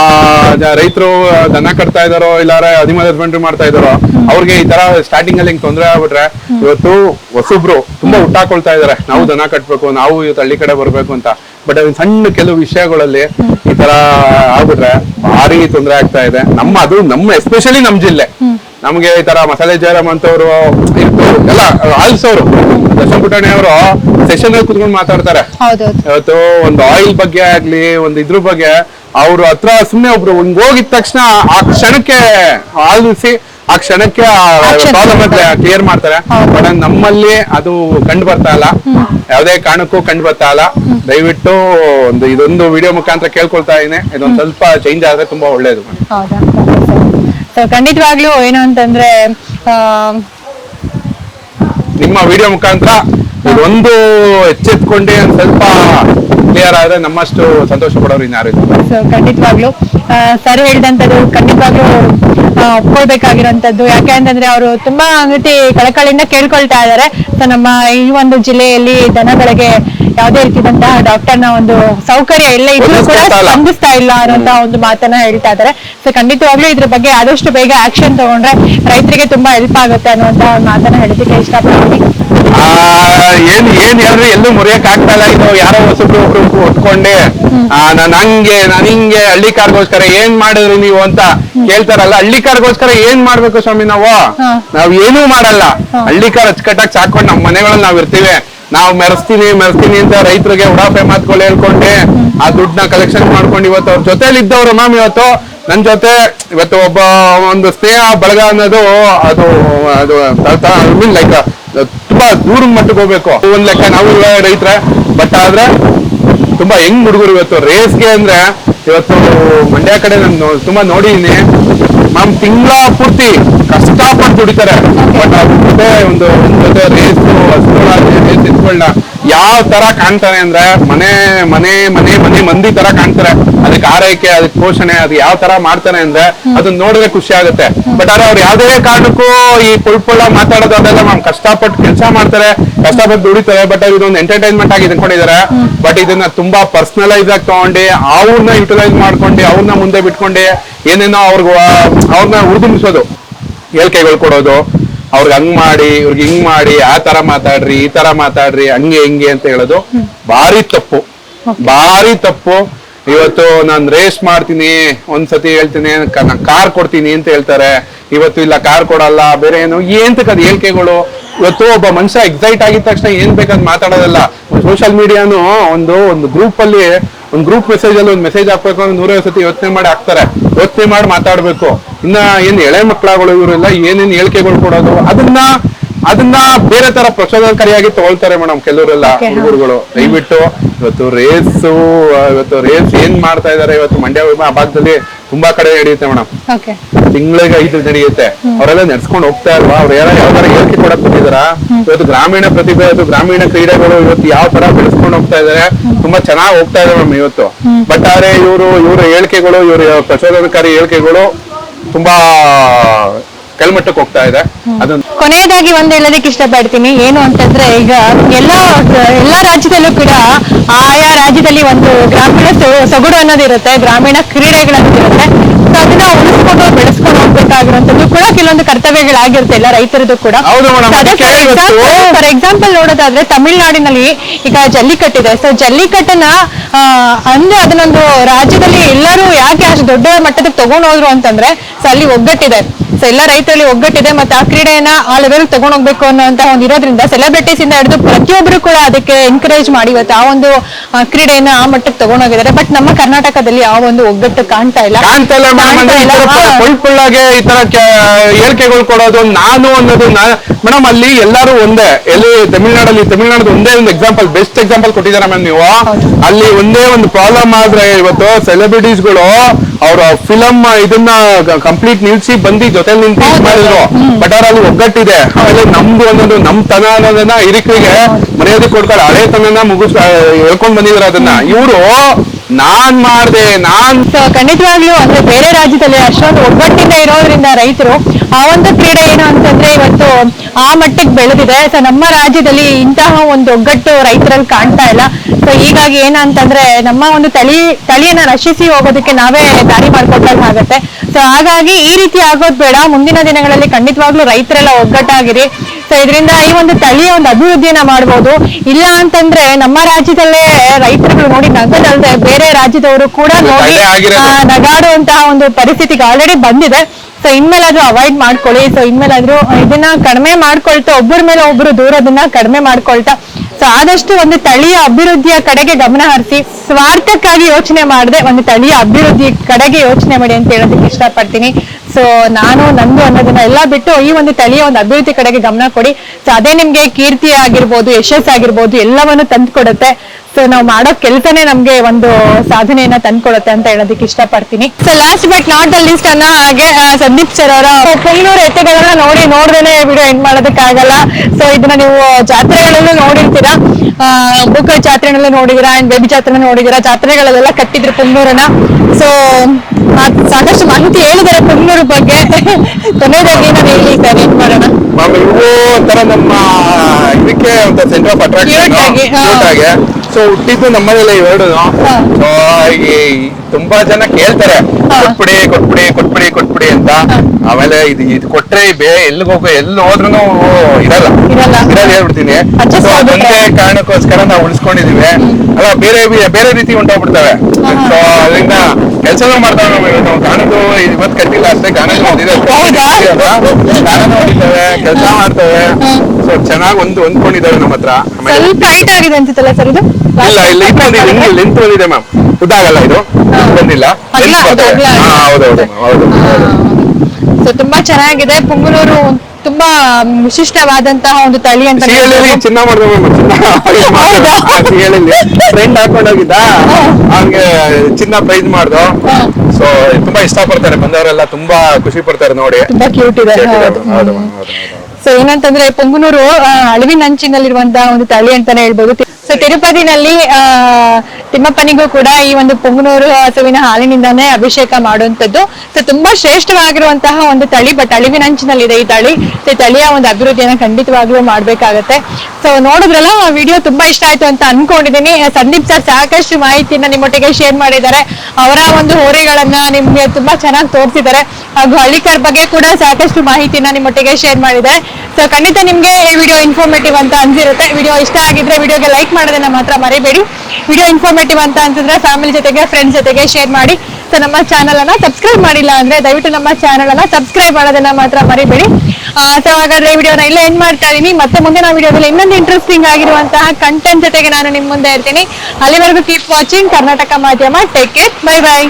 Speaker 2: ರೈತರು ದನ ಕಟ್ತಾ ಇದಾರೋ, ಇಲ್ಲಾರ ಅಧಿಮದ ಹಸ್ಬೆಂಡ್ರಿ ಮಾಡ್ತಾ ಇದಾರೋ, ಅವ್ರಿಗೆ ಈ ತರ ಸ್ಟಾರ್ಟಿಂಗ್ ಅಲ್ಲಿ ಹಿಂಗ್ ತೊಂದರೆ ಆಗ್ಬಿಟ್ರೆ, ಇವತ್ತು ಹೊಸಬ್ರು ತುಂಬಾ ಹುಟ್ಟಾಕೊಳ್ತಾ ಇದಾರೆ. ನಾವು ದನ ಕಟ್ಬೇಕು, ನಾವು ಇವತ್ತು ಹಳ್ಳಿ ಕಡೆ ಬರ್ಬೇಕು ಅಂತ. ಬಟ್ ಸಣ್ಣ ಕೆಲವು ವಿಷಯಗಳಲ್ಲಿ ಈ ತರ ಆಗ್ಬಿಟ್ರೆ ಭಾರಿ ತೊಂದರೆ ಆಗ್ತಾ ಇದೆ. ನಮ್ಮ, ಅದು ನಮ್ಮ ಎಸ್ಪೆಷಲಿ ನಮ್ ಜಿಲ್ಲೆ. ನಮ್ಗೆ ಈ ತರ ಮಸಾಲೆ ಜಯರಾಮ್ ಅಂತವ್ರು ಎಲ್ಲ ಆಲ್ಸೋರು ದರ್ಶನ್ ಪುಟಾಣಿ ಅವರು ಸೆಷನ್ ಅಲ್ಲಿ ಕುತ್ಕೊಂಡು ಮಾತಾಡ್ತಾರೆ. ಇವತ್ತು ಒಂದು ಆಯಿಲ್ ಬಗ್ಗೆ ಆಗ್ಲಿ ಒಂದು ಇದ್ರ ಬಗ್ಗೆ ಅವ್ರ ಹತ್ರ ಸುಮ್ನೆ ಒಬ್ರು ಹಿಂಗ್ ಹೋಗಿದ ತಕ್ಷಣ ಆ ಕ್ಷಣಕ್ಕೆ ಆಲಿಸಿ ಆ ಕ್ಷಣಕ್ಕೆ ಪ್ರಾಬ್ಲಮ್ ಕ್ಲಿಯರ್ ಮಾಡ್ತಾರೆ. ಬಟ್ ನಮ್ಮಲ್ಲಿ ಅದು ಕಂಡು ಬರ್ತಾ ಇಲ್ಲ. ಯಾವುದೇ ಕಾರಣಕ್ಕೂ ಕಂಡು ಬರ್ತಾ ಇಲ್ಲ. ದಯವಿಟ್ಟು ಒಂದು ಇದೊಂದು ವಿಡಿಯೋ ಮುಖಾಂತರ ಕೇಳ್ಕೊಳ್ತಾ ಇದೀನಿ ಇದೊಂದು ಸ್ವಲ್ಪ ಚೇಂಜ್ ಆದ್ರೆ ತುಂಬಾ ಒಳ್ಳೇದು
Speaker 1: ಸೊ ಖಂಡಿತವಾಗ್ಲೂ ಏನು ಅಂತಂದ್ರೆ
Speaker 2: ನಿಮ್ಮ ವಿಡಿಯೋ ಮುಖಾಂತರ ಒಂದು ಎಚ್ಚೆತ್ಕೊಂಡೆ ಒಂದ್ ಸ್ವಲ್ಪ ಕ್ಲಿಯರ್ ಆದ್ರೆ ನಮ್ಮಷ್ಟು ಸಂತೋಷ ಪಡೋರು ಇನ್ಯಾರು ಇಲ್ಲ.
Speaker 1: ಸೊ ಖಂಡಿತವಾಗ್ಲೂ. ಸರ್ ಹೇಳಿದಂತದ್ದು ಖಂಡಿತವಾಗ್ಲೂ ಒಪ್ಕೊಳ್ಬೇಕಾಗಿರುವಂತದ್ದು ಒಪ್ಕೊಳ್ಬೇಕಾಗಿರೋಂಥದ್ದು. ಯಾಕೆ ಅಂತಂದ್ರೆ ಅವರು ತುಂಬಾ ರೀತಿ ಕಳಕಳಿಯಿಂದ ಕೇಳ್ಕೊಳ್ತಾ ಇದ್ದಾರೆ ಸೊ ನಮ್ಮ ಈ ಒಂದು ಜಿಲ್ಲೆಯಲ್ಲಿ ದನಗಳಿಗೆ ಯಾವುದೇ ರೀತಿಯಾದಂತಹ ಡಾಕ್ಟರ್ನ ಒಂದು ಸೌಕರ್ಯ ಎಲ್ಲ ಇದ್ರೂ ಕೂಡ
Speaker 2: ಇಲ್ಲ.
Speaker 1: ಸ್ಪಂದಿಸ್ತಾ ಇಲ್ಲ ಅನ್ನೋಂತ ಒಂದು ಮಾತನ್ನ ಹೇಳ್ತಾ ಇದ್ದಾರೆ ಸೊ ಖಂಡಿತವಾಗ್ಲೂ ಇದ್ರ ಬಗ್ಗೆ ಆದಷ್ಟು ಬೇಗ ಆಕ್ಷನ್ ತಗೊಂಡ್ರೆ ರೈತರಿಗೆ ತುಂಬಾ ಹೆಲ್ಪ್ ಆಗುತ್ತೆ ಅನ್ನುವಂತ ಒಂದು ಮಾತನ್ನ ಹೇಳೋದಕ್ಕೆ ಇಷ್ಟಪಡ್ತೀನಿ.
Speaker 2: ಏನ್ ಏನ್ ಹೇಳ್ರಿ ಎಲ್ಲೂ ಮುರಿಯಕ್ ಆಗ್ತಾ ಇಲ್ಲ. ಇದು ಯಾರೋ ಹೊಸಬ್ರು ಒಬ್ರು ಆ, ನಾನ್ ಹಂಗೆ ನಾನ್ ಹಿಂಗೆ ಹಳ್ಳಿ ಕಾರ್ಗೋಸ್ಕರ ಏನ್ ಮಾಡಿದ್ರಿ ನೀವು ಅಂತ ಕೇಳ್ತಾರಲ್ಲ ಹಳ್ಳಿ ಕಾರ್ಗೋಸ್ಕರ ಏನ್ ಮಾಡ್ಬೇಕು ಸ್ವಾಮಿ ನಾವು. ನಾವ್ ಏನೂ ಮಾಡಲ್ಲ. ಹಳ್ಳಿ ಕಾರ್ ಅಚ್ಚುಕಟ್ಟಾಗಿ ಸಾಕೊಂಡು ನಮ್ ಮನೆಗಳಲ್ಲಿ ನಾವ್ ಇರ್ತೀವಿ. ನಾವ್ ಮೆರೆಸ್ತೀನಿ ಮೆರೆಸ್ತೀನಿ ಅಂತ ರೈತರಿಗೆ ಉಡಾಫೆ ಮಾತುಗಳು ಹೇಳ್ಕೊಂಡೆ. ಆ ದುಡ್ಡನ್ನ ಕಲೆಕ್ಷನ್ ಮಾಡ್ಕೊಂಡು ಇವತ್ತು ಅವ್ರ ಜೊತೆಲಿ ಇದ್ದವ್ರು ಮ್ಯಾಮ್ ಇವತ್ತು. ನನ್ ಜೊತೆ ಇವತ್ತು ಒಬ್ಬ ಒಂದು ಸ್ನೇಹ, ಬಳಗ ಅನ್ನೋದು ಅದು ಅದು ಮೀನ್ ಲೈಕ್ ತುಂಬಾ ದೂರ ಮಟ್ಟಿಗೆ ಹೋಗ್ಬೇಕು. ಒಂದ್ ಲೆಕ್ಕ ನಾವು ರೈತರ ಬಟ್ ಆದ್ರೆ ತುಂಬಾ ಹೆಂಗ್ ಹುಡುಗರು ಇವತ್ತು. ರೇಸ್ಗೆ ಅಂದ್ರೆ ಇವತ್ತು ಮಂಡ್ಯ ಕಡೆ ನಾನು ತುಂಬಾ ನೋಡಿದೀನಿ. ಮ್ಯಾಮ್, ತಿಂಗಳ ಪೂರ್ತಿ ಕಷ್ಟಪಟ್ಟು ದುಡಿತಾರೆ. ಬಟ್ ಅದ್ರ ಜೊತೆ ಒಂದು, ಒಂದ್ ಜೊತೆ ರೇಸ್ ರೇಸ್ ಇಟ್ಕೊಳ್ಳ ಯಾವ ತರ ಕಾಣ್ತಾರೆ ಅಂದ್ರೆ ಮನೆ ಮನೆ ಮನೆ ಮನೆ ಮಂದಿ ತರ ಕಾಣ್ತಾರೆ. ಅದಕ್ಕೆ ಆರೈಕೆ ಅದಕ್ಕೆ ಪೋಷಣೆ ಅದು ಯಾವ ತರ ಮಾಡ್ತಾರೆ ಅಂದ್ರೆ ಅದನ್ನ ನೋಡಿದ್ರೆ ಖುಷಿ ಆಗುತ್ತೆ. ಬಟ್ ಆದ್ರೆ ಅವ್ರು ಯಾವ್ದೇ ಕಾರಣಕ್ಕೂ ಈ ಪುಳ್ಪುಳ್ಳ ಮಾತಾಡೋದು ಅದೆಲ್ಲ ಮ್ಯಾಮ್ ಕಷ್ಟಪಟ್ಟು ಕೆಲಸ ಮಾಡ್ತಾರೆ ಕಷ್ಟಪಟ್ಟು ದುಡಿತಾರೆ ಬಟ್ ಇದೊಂದು ಎಂಟರ್ಟೈನ್ಮೆಂಟ್ ಆಗಿ ಇದ್ಕೊಂಡಿದ್ದಾರೆ. ಬಟ್ ಇದನ್ನ ತುಂಬಾ ಪರ್ಸನಲೈಸ್ ಆಗಿ ತಗೊಂಡು ಅವ್ರನ್ನ ಯುಟಿಲೈಸ್ ಮಾಡ್ಕೊಂಡು ಅವ್ರನ್ನ ಮುಂದೆ ಬಿಟ್ಕೊಂಡು ಏನೇನೋ ಅವ್ರಿಗೆ ಅವ್ರನ್ನ ಉಳಿದಿಮಿಸೋದು ಹೇಳಿಕೆಗಳು ಕೊಡೋದು ಅವ್ರಿಗೆ ಹಂಗ್ ಮಾಡಿ ಇವ್ರಿಗೆ ಹಿಂಗ್ ಮಾಡಿ ಆ ತರ ಮಾತಾಡ್ರಿ ಈ ತರ ಮಾತಾಡ್ರಿ ಹಂಗೆ ಹಿಂಗೆ ಅಂತ ಹೇಳೋದು ಭಾರಿ ತಪ್ಪು. ಭಾರಿ ತಪ್ಪು. ಇವತ್ತು ನಾನ್ ರೇಸ್ ಮಾಡ್ತೀನಿ ಒಂದ್ಸತಿ ಹೇಳ್ತೀನಿ ನಾನು ಕಾರ್ ಕೊಡ್ತೀನಿ ಅಂತ ಹೇಳ್ತಾರೆ. ಇವತ್ತು ಇಲ್ಲ ಕಾರ್ ಕೊಡಲ್ಲ ಬೇರೆ ಏನು ಏನ್ ಅದು ಹೇಳಿಕೆಗಳು. ಇವತ್ತು ಒಬ್ಬ ಮನುಷ್ಯ ಎಕ್ಸೈಟ್ ಆಗಿದ ತಕ್ಷಣ ಏನ್ ಬೇಕಂತ ಮಾತಾಡೋದಲ್ಲ. ಸೋಷಿಯಲ್ ಮೀಡಿಯಾನು ಒಂದು ಒಂದು ಗ್ರೂಪ್ ಅಲ್ಲಿ ಒಂದು ಗ್ರೂಪ್ ಮೆಸೇಜ್ ಅಲ್ಲಿ ಒಂದು ಮೆಸೇಜ್ ಹಾಕ್ಬೇಕು ಅಂದ್ರೆ ನೂರೈವತ್ತು ಸತಿ ಯೋಚನೆ ಮಾಡಿ ಹಾಕ್ತಾರೆ. ಯೋಚನೆ ಮಾಡಿ ಮಾತಾಡ್ಬೇಕು. ಇನ್ನ ಏನ್ ಎಳೆ ಮಕ್ಕಳಾಗಳು ಇವರೆಲ್ಲ ಏನೇನ್ ಹೇಳಿಕೆಗಳು ಕೊಡೋದು ಅದನ್ನ ಅದನ್ನ ಬೇರೆ ತರ ಪ್ರಚೋದನಕಾರಿಯಾಗಿ ತಗೊಳ್ತಾರೆ ಮೇಡಮ್ ಕೆಲವರೆಲ್ಲ. ಹುಡುಗರುಗಳು. ದಯವಿಟ್ಟು ಇವತ್ತು ರೇಸು ಇವತ್ತು ರೇಸ್ ಏನ್ ಮಾಡ್ತಾ ಇದಾರೆ? ಇವತ್ತು ಮಂಡ್ಯ ಆ ಭಾಗದಲ್ಲಿ ತುಂಬಾ ಕಡೆ ನಡೆಯುತ್ತೆ ಮೇಡಮ್. ತಿಂಗಳಿಗೆ ಐದು ನಡೆಯುತ್ತೆ ಅವರೆಲ್ಲ ನಡ್ಸ್ಕೊಂಡು ಹೋಗ್ತಾ ಇಲ್ವಾ? ಅವ್ರು ಯಾರ ಯಾವ ತರ ಹೇಳಿಕೆ ಕೊಡಕ್ ಬಂದಿದಾರ? ಇವತ್ತು ಗ್ರಾಮೀಣ ಪ್ರತಿಭೆ ಇವತ್ತು ಗ್ರಾಮೀಣ ಕ್ರೀಡೆಗಳು ಇವತ್ತು ಯಾವ ತರ ಬೆಳೆಸ್ಕೊಂಡು ಹೋಗ್ತಾ ಇದಾರೆ? ತುಂಬಾ ಚೆನ್ನಾಗಿ ಹೋಗ್ತಾ ಇದೆ ಮೇಡಮ್ ಇವತ್ತು. ಬಟ್ ಆದ್ರೆ ಇವರು ಇವ್ರ ಹೇಳಿಕೆಗಳು ಇವ್ರ ಪ್ರಚೋದನಕಾರಿ ಹೇಳಿಕೆಗಳು ತುಂಬಾ ಕೆಳಮಟ್ಟಕ್ಕೆ ಹೋಗ್ತಾ ಇದೆ. ಅದನ್ನ
Speaker 1: ಕೊನೆಯದಾಗಿ ಒಂದು ಹೇಳೋದಕ್ಕೆ ಇಷ್ಟಪಡ್ತೀನಿ. ಏನು ಅಂತಂದ್ರೆ ಈಗ ಎಲ್ಲ ಎಲ್ಲಾ ರಾಜ್ಯದಲ್ಲೂ ಕೂಡ ಆಯಾ ರಾಜ್ಯದಲ್ಲಿ ಒಂದು ಗ್ರಾಮೀಣ ಸೊಗಡು ಅನ್ನೋದಿರುತ್ತೆ ಗ್ರಾಮೀಣ ಕ್ರೀಡೆಗಳನ್ನೋದಿರುತ್ತೆ ಸೊ ಅದನ್ನ ಉಳಿಸ್ಕೊಂಡು ಬೆಳೆಸ್ಕೊಂಡು ಹೋಗ್ಬೇಕಾಗಿರುವಂತದ್ದು ಕೂಡ ಕೆಲವೊಂದು ಕರ್ತವ್ಯಗಳಾಗಿರುತ್ತೆ ಎಲ್ಲ ರೈತರದ್ದು ಕೂಡ. ಫಾರ್ ಎಕ್ಸಾಂಪಲ್ ನೋಡೋದಾದ್ರೆ ತಮಿಳ್ನಾಡಿನಲ್ಲಿ ಈಗ ಜಲ್ಲಿಕಟ್ಟಿದೆ. ಸೊ ಜಲ್ಲಿಕಟ್ಟನ್ನ ಆ, ಅಂದ್ರೆ ಅದನ್ನೊಂದು ರಾಜ್ಯದಲ್ಲಿ ಎಲ್ಲರೂ ಯಾಕೆ ಅಷ್ಟು ದೊಡ್ಡ ಮಟ್ಟದ ತಗೊಂಡು ಹೋದ್ರು ಅಂತಂದ್ರೆ ಸೊ ಅಲ್ಲಿ ಒಗ್ಗಟ್ಟಿದೆ. ಸೊ ಎಲ್ಲ ರೈತರಲ್ಲಿ ಒಗ್ಗಟ್ಟಿದೆ ಮತ್ತೆ ಆ ಕ್ರೀಡೆಯನ್ನ ಆ ಲೆವೆಲ್ ತಗೊಂಡ್ ಹೋಗ್ಬೇಕು ಅನ್ನೋಂತ ಒಂದು ಇರೋದ್ರಿಂದ ಸೆಲೆಬ್ರಿಟೀಸ್ ಇಂದ ಹಿಡಿದು ಪ್ರತಿಯೊಬ್ಬರು ಕೂಡ ಅದಕ್ಕೆ ಎನ್ಕರೇಜ್ ಮಾಡಿ ಇವತ್ತು ಆ ಒಂದು ಕ್ರೀಡೆಯನ್ನ ಆ ಮಟ್ಟಕ್ಕೆ ತಗೊಂಡೋಗಿದ್ದಾರೆ. ಬಟ್ ನಮ್ಮ ಕರ್ನಾಟಕದಲ್ಲಿ ಆ ಒಂದು ಒಗ್ಗಟ್ಟು ಕಾಣ್ತಾ ಇಲ್ಲ.
Speaker 2: ಈ ತರ ಹೇಳಿಕೆಗಳು ಕೊಡೋದು ನಾನು ಅನ್ನೋದು ಮೇಡಮ್ ಅಲ್ಲಿ ಎಲ್ಲರೂ ಒಂದೇ ಎಲ್ಲಿ ತಮಿಳ್ನಾಡಲ್ಲಿ ತಮಿಳ್ನಾಡದ ಒಂದೇ ಒಂದು ಎಕ್ಸಾಂಪಲ್ ಬೆಸ್ಟ್ ಎಕ್ಸಾಂಪಲ್ ಕೊಟ್ಟಿದ್ದಾರೆ ಮ್ಯಾಮ್ ನೀವು. ಅಲ್ಲಿ ಒಂದೇ ಒಂದು ಪ್ರಾಬ್ಲಮ್ ಆದ್ರೆ ಇವತ್ತು ಸೆಲೆಬ್ರಿಟೀಸ್ಗಳು ಅವ್ರ ಫಿಲಮ್ ಇದನ್ನ ಕಂಪ್ಲೀಟ್ ನಿಲ್ಸಿ ಬಂದು ಜೊತೆ ನಿಂತು ಮಾಡಿದ್ರು. ಬಟ್ ಅವ್ರಲ್ಲಿ ಒಗ್ಗಟ್ಟಿದೆ. ಆಮೇಲೆ ನಮ್ದು ಒಂದೊಂದು ನಮ್ ತನ ಅನ್ನೋದನ್ನ ಹಿರಿಕರಿಗೆ ಮರ್ಯಾದೆ ಕೊಡ್ತಾರೆ. ಹಳೆ ತನನ ಮುಗಿಸ್ ಹೇಳ್ಕೊಂಡ್ ಬಂದಿದ್ರು ಅದನ್ನ. ಇವರು ನಾನ್ ಮಾಡ್ದೆ ನಾನ್
Speaker 1: ಖಂಡಿತವಾಗ್ಲೂ ಅಂದ್ರೆ ಬೇರೆ ರಾಜ್ಯದಲ್ಲಿ ಅಷ್ಟೊಂದು ಒಗ್ಗಟ್ಟಿಂದ ಇರೋದ್ರಿಂದ ರೈತರು ಆ ಒಂದು ಕ್ರೀಡೆ ಏನು ಅಂತಂದ್ರೆ ಇವತ್ತು ಆ ಮಟ್ಟಕ್ಕೆ ಬೆಳೆದಿದೆ. ಸೊ ನಮ್ಮ ರಾಜ್ಯದಲ್ಲಿ ಇಂತಹ ಒಂದು ಒಗ್ಗಟ್ಟು ರೈತರಲ್ಲಿ ಕಾಣ್ತಾ ಇಲ್ಲ. ಸೊ ಹೀಗಾಗಿ ಏನಂತಂದ್ರೆ ನಮ್ಮ ಒಂದು ತಳಿ ತಳಿಯನ್ನ ರಕ್ಷಿಸಿ ಹೋಗೋದಕ್ಕೆ ನಾವೇ ದಾರಿ ಮಾಡ್ಕೊಟ್ಟಾಗ ಆಗುತ್ತೆ. ಸೊ ಹಾಗಾಗಿ ಈ ರೀತಿ ಆಗೋದ್ ಬೇಡ. ಮುಂದಿನ ದಿನಗಳಲ್ಲಿ ಖಂಡಿತವಾಗ್ಲೂ ರೈತರೆಲ್ಲ ಒಗ್ಗಟ್ಟಾಗಿರಿ. ಸೊ ಇದರಿಂದ ಈ ಒಂದು ತಳಿಯ ಒಂದು ಅಭಿವೃದ್ಧಿಯನ್ನ ಮಾಡ್ಬೋದು. ಇಲ್ಲ ಅಂತಂದ್ರೆ ನಮ್ಮ ರಾಜ್ಯದಲ್ಲೇ ರೈತರುಗಳು ನೋಡಿ ನಗದಲ್ದೆ ಬೇರೆ ರಾಜ್ಯದವರು ಕೂಡ ನೋಡಿ ನಗಾಡುವಂತಹ ಒಂದು ಪರಿಸ್ಥಿತಿಗೆ ಆಲ್ರೆಡಿ ಬಂದಿದೆ. ಸೊ ಇನ್ಮೇಲಾದ್ರೂ ಅವಾಯ್ಡ್ ಮಾಡ್ಕೊಳ್ಳಿ. ಸೊ ಇನ್ಮೇಲಾದ್ರೂ, ಇದನ್ನ ಕಡಿಮೆ ಮಾಡ್ಕೊಳ್ತಾ ಒಬ್ಬರ ಮೇಲೆ ಒಬ್ರು ದೂರದನ್ನ ಕಡಿಮೆ ಮಾಡ್ಕೊಳ್ತಾ. ಆದಷ್ಟು ಒಂದು ತಳಿಯ ಅಭಿವೃದ್ಧಿಯ ಕಡೆಗೆ ಗಮನ ಹರಿಸಿ, ಸ್ವಾರ್ಥಕ್ಕಾಗಿ ಯೋಚನೆ ಮಾಡದೆ ಒಂದು ತಳಿಯ ಅಭಿವೃದ್ಧಿ ಕಡೆಗೆ ಯೋಚನೆ ಮಾಡಿ ಅಂತ ಹೇಳೋದಕ್ಕೆ ಇಷ್ಟಪಡ್ತೀನಿ. ಸೊ ನಾನು, ನಂದು ಅನ್ನೋದನ್ನ ಎಲ್ಲ ಬಿಟ್ಟು ಈ ಒಂದು ತಳಿಯ ಒಂದು ಅಭಿವೃದ್ಧಿ ಕಡೆಗೆ ಗಮನ ಕೊಡಿ. ಸೊ ಅದೇ ನಿಮ್ಗೆ ಕೀರ್ತಿ ಆಗಿರ್ಬೋದು, ಯಶಸ್ಸು ಆಗಿರ್ಬೋದು, ಎಲ್ಲವನ್ನು ತಂದ್ಕೊಡುತ್ತೆ. ಸೊ ನಾವು ಮಾಡೋ ಕೆಲಸನೇ ನಮ್ಗೆ ಒಂದು ಸಾಧನೆಯನ್ನ ತಂದ್ಕೊಡುತ್ತೆ ಅಂತ ಹೇಳೋದಕ್ಕೆ ಇಷ್ಟಪಡ್ತೀನಿ. So last but not the least ಅನ್ನೋ ಹಾಗೆ ಸಂದೀಪ್ ಸರ್ ಅವರ ಪುಂಗ್ಳೂರು ಎತ್ತೆಗಳನ್ನ ನೋಡಿ ನೋಡ್ದೇನೆ ವಿಡಿಯೋ ಎಂಡ್ ಮಾಡೋದಕ್ಕಾಗಲ್ಲ. ಸೊ ಇದನ್ನ ನೀವು ಜಾತ್ರೆಗಳಲ್ಲೂ ನೋಡಿರ್ತೀರಾ? ಆ, ಜಾತ್ರೆನೆಲ್ಲ ನೋಡಿದಿರ? And baby ಜಾತ್ರೆನ ನೋಡಿದಿರಾ? ಜಾತ್ರೆಗಳಲ್ಲೆಲ್ಲ ಕಟ್ಟಿದ್ರು ಪುಂಗ್ಳೂರನ್ನ ಸೊ ಸಾಕಷ್ಟು ಮಾಹಿತಿ ಹೇಳಿದಾರೆ ಪುಂಗ್ಳೂರು ಬಗ್ಗೆ. ಕೊನೆಯದಾಗಿ ನಾನು ಹೇಳಿ ಸರ್ ಏನ್ ಮಾಡೋಣ?
Speaker 2: ಒಂಥರ ನಮ್ಮ ಇದಕ್ಕೆ ಸೆಂಟರ್ ಆಫ್. ಅಟ್ರಾಕ್ಷನ್ ಸೊ ಹುಟ್ಟಿದ್ದು ನಮ್ಮನೇಲೆ ಇವೆರಡು. ಸೊ ಈ ತುಂಬಾ ಜನ ಕೇಳ್ತಾರೆ ಕೊಟ್ಬಿಡಿ ಕೊಟ್ಬಿಡಿ ಕೊಟ್ಬಿಡಿ ಕೊಟ್ಬಿಡಿ ಅಂತ. ಆಮೇಲೆ ಇದು ಇದು ಕೊಟ್ರೆ ಬೇ ಎಲ್ಲಿ ಹೋಗೋ ಎಲ್ಲಿ ಹೋದ್ರು ಇರಲ್ಲ.
Speaker 1: ಇರಲ್ಲ.
Speaker 2: ಹೇಳ್ಬಿಡ್ತೀನಿ.
Speaker 1: ಸೊ
Speaker 2: ಅದೊಂದೇ ಕಾರಣಕ್ಕೋಸ್ಕರ ನಾವು ಉಳಿಸ್ಕೊಂಡಿದೀವಿ. ಅಲ್ಲ ಬೇರೆ ಬೇರೆ ರೀತಿ ಉಂಟಾಗ್ಬಿಡ್ತವೆ. ಸೊ ಅದರಿಂದ ಕೆಲಸ ಮಾಡ್ತಾವೆ ನಾವು ಗಾಣದ್ದು ಇವತ್ತು ಕಟ್ಟಿಲ್ಲ ಅಷ್ಟೇ? ಹೊಡಿತವೆ ಕೆಲಸ ಮಾಡ್ತವೆ. ಸೊ ಚೆನ್ನಾಗಿ ಒಂದು ಹೊಂದ್ಕೊಂಡಿದ್ದಾವೆ ನಮ್ಮ ಹತ್ರ.
Speaker 1: ಸ್ವಲ್ಪ ಟೈಟ್ ಆಗಿದೆ ಅಂತಿತ್ತಲ್ಲ ಸರ್ ಇದು?
Speaker 2: ಇಲ್ಲ ಇಲ್ಲ ಇದು ಬಂದಿದೆ ಹಿಂಗೆ ಲೆಂತ್ ಬಂದಿದೆ ಮ್ಯಾಮ್ ಉದ್ದಾಗಲ್ಲ ಇದು? ಬಂದಿಲ್ಲ?
Speaker 1: ಅಗಲ, ಅದು ಅಗಲ
Speaker 2: ಹಾ, ಹೌದೌದು ma'am, ಹೌದು ಹೌದು.
Speaker 1: ಸೊ ತುಂಬಾ ಚೆನ್ನಾಗಿದೆ. ಪುಂಗನೂರು ತುಂಬಾ ವಿಶಿಷ್ಟವಾದಂತಹ ಒಂದು ತಳಿ ಅಂತ
Speaker 2: ಸಿಎಲ್ ಚಿನ್ನ ಮಾಡ್ದೆ ಫ್ರೆಂಡ್ ಹಾಕೊಂಡೋಗಿದ್ದ ಹಂಗೆ ಚಿನ್ನ ಪ್ರೈಸ್ ಮಾಡ್ದು. ಸೊ ತುಂಬಾ ಇಷ್ಟ ಪಡ್ತಾರೆ ಬಂದವರೆಲ್ಲ ತುಂಬಾ ಖುಷಿ ಪಡ್ತಾರೆ ನೋಡಿ.
Speaker 1: ತುಂಬಾ ಕ್ಯೂಟ್ ಇದೆ.
Speaker 2: ಹೌದು.
Speaker 1: ಹೌದು.
Speaker 2: ma'am, ಹೌದು ma'am, ಹೌದು, ಹೌದು.
Speaker 1: ಸೊ ಏನಂತಂದ್ರೆ ಪೊಂಗುನೂರು ಅಳಿವಿನಂಚಿನಲ್ಲಿರುವಂತಹ ಒಂದು ತಳಿ ಅಂತಾನೆ ಹೇಳ್ಬೋದು. ಸೊ ತಿರುಪತಿನಲ್ಲಿ ತಿಮ್ಮಪ್ಪನಿಗೂ ಕೂಡ ಈ ಒಂದು ಪುಂಗನೂರು ಹಸುವಿನ ಹಾಲಿನಿಂದಾನೇ ಅಭಿಷೇಕ ಮಾಡುವಂತದ್ದು ಸೊ ತುಂಬಾ ಶ್ರೇಷ್ಠವಾಗಿರುವಂತಹ ಒಂದು ತಳಿ ಬಟ್ ಅಳಿವಿನಂಚಿನಲ್ಲಿದೆ ಈ ತಳಿ. ಸೊ ತಳಿಯ ಒಂದು ಅಭಿವೃದ್ಧಿಯನ್ನ ಖಂಡಿತವಾಗ್ಲೂ ಮಾಡ್ಬೇಕಾಗತ್ತೆ. ಸೊ ನೋಡಿದ್ರಲ್ಲ ವಿಡಿಯೋ ತುಂಬಾ ಇಷ್ಟ ಆಯ್ತು ಅಂತ ಅನ್ಕೊಂಡಿದ್ದೀನಿ ಸಂದೀಪ್ ಸರ್ ಸಾಕಷ್ಟು ಮಾಹಿತಿನ ನಿಮ್ಮೊಟ್ಟಿಗೆ ಶೇರ್ ಮಾಡಿದ್ದಾರೆ. ಅವರ ಒಂದು ಹೋರಿಗಳನ್ನ ನಿಮ್ಗೆ ತುಂಬಾ ಚೆನ್ನಾಗಿ ತೋರಿಸಿದ್ದಾರೆ. ಹಾಗೂ ಹಳ್ಳಿಕರ್ ಬಗ್ಗೆ ಕೂಡ ಸಾಕಷ್ಟು ಮಾಹಿತಿನ ನಿಮ್ಮೊಟ್ಟಿಗೆ ಶೇರ್ ಮಾಡಿದ್ದಾರೆ ಸೊ ಖಂಡಿತ ನಿಮ್ಗೆ ಈ ವಿಡಿಯೋ ಇನ್ಫಾರ್ಮೇಟಿವ್ ಅಂತ ಅನ್ಸಿರುತ್ತೆ. ವಿಡಿಯೋ ಇಷ್ಟ ಆಗಿದ್ರೆ ವಿಡಿಯೋಗೆ ಲೈಕ್ ಮಾಡೋದನ್ನ ಮಾತ್ರ ಮರಿಬೇಡಿ. ವಿಡಿಯೋ ಇನ್ಫಾರ್ಮೇಟಿವ್ ಅಂತ ಅನ್ಸಿದ್ರೆ ಫ್ಯಾಮಿಲಿ ಜೊತೆಗೆ ಫ್ರೆಂಡ್ಸ್ ಜೊತೆಗೆ ಶೇರ್ ಮಾಡಿ. ಸೊ ನಮ್ಮ ಚಾನಲ್ ಅನ್ನ ಸಬ್ಸ್ಕ್ರೈಬ್ ಮಾಡಿಲ್ಲ ಅಂದ್ರೆ ದಯವಿಟ್ಟು ನಮ್ಮ ಚಾನಲ್ ಅನ್ನ ಸಬ್ಸ್ಕ್ರೈಬ್ ಮಾಡೋದನ್ನ ಮಾತ್ರ ಮರಿಬೇಡಿ. ಸೊ ಹಾಗಾದ್ರೆ ವಿಡಿಯೋನ ಇಲ್ಲ ಎಂಡ್ ಮಾಡ್ತಾ ಇದೀನಿ. ಮತ್ತೆ ಮುಂದಿನ ವಿಡಿಯೋದಲ್ಲಿ ಇನ್ನೊಂದು ಇಂಟ್ರೆಸ್ಟಿಂಗ್ ಆಗಿರುವಂತಹ ಕಂಟೆಂಟ್ ಜೊತೆಗೆ ನಾನು ನಿಮ್ಮ ಮುಂದೆ ಇರ್ತೀನಿ. ಅಲ್ಲಿವರೆಗೂ ಕೀಪ್ ವಾಚಿಂಗ್ ಕರ್ನಾಟಕ ಮಾಧ್ಯಮ. Take care bye bye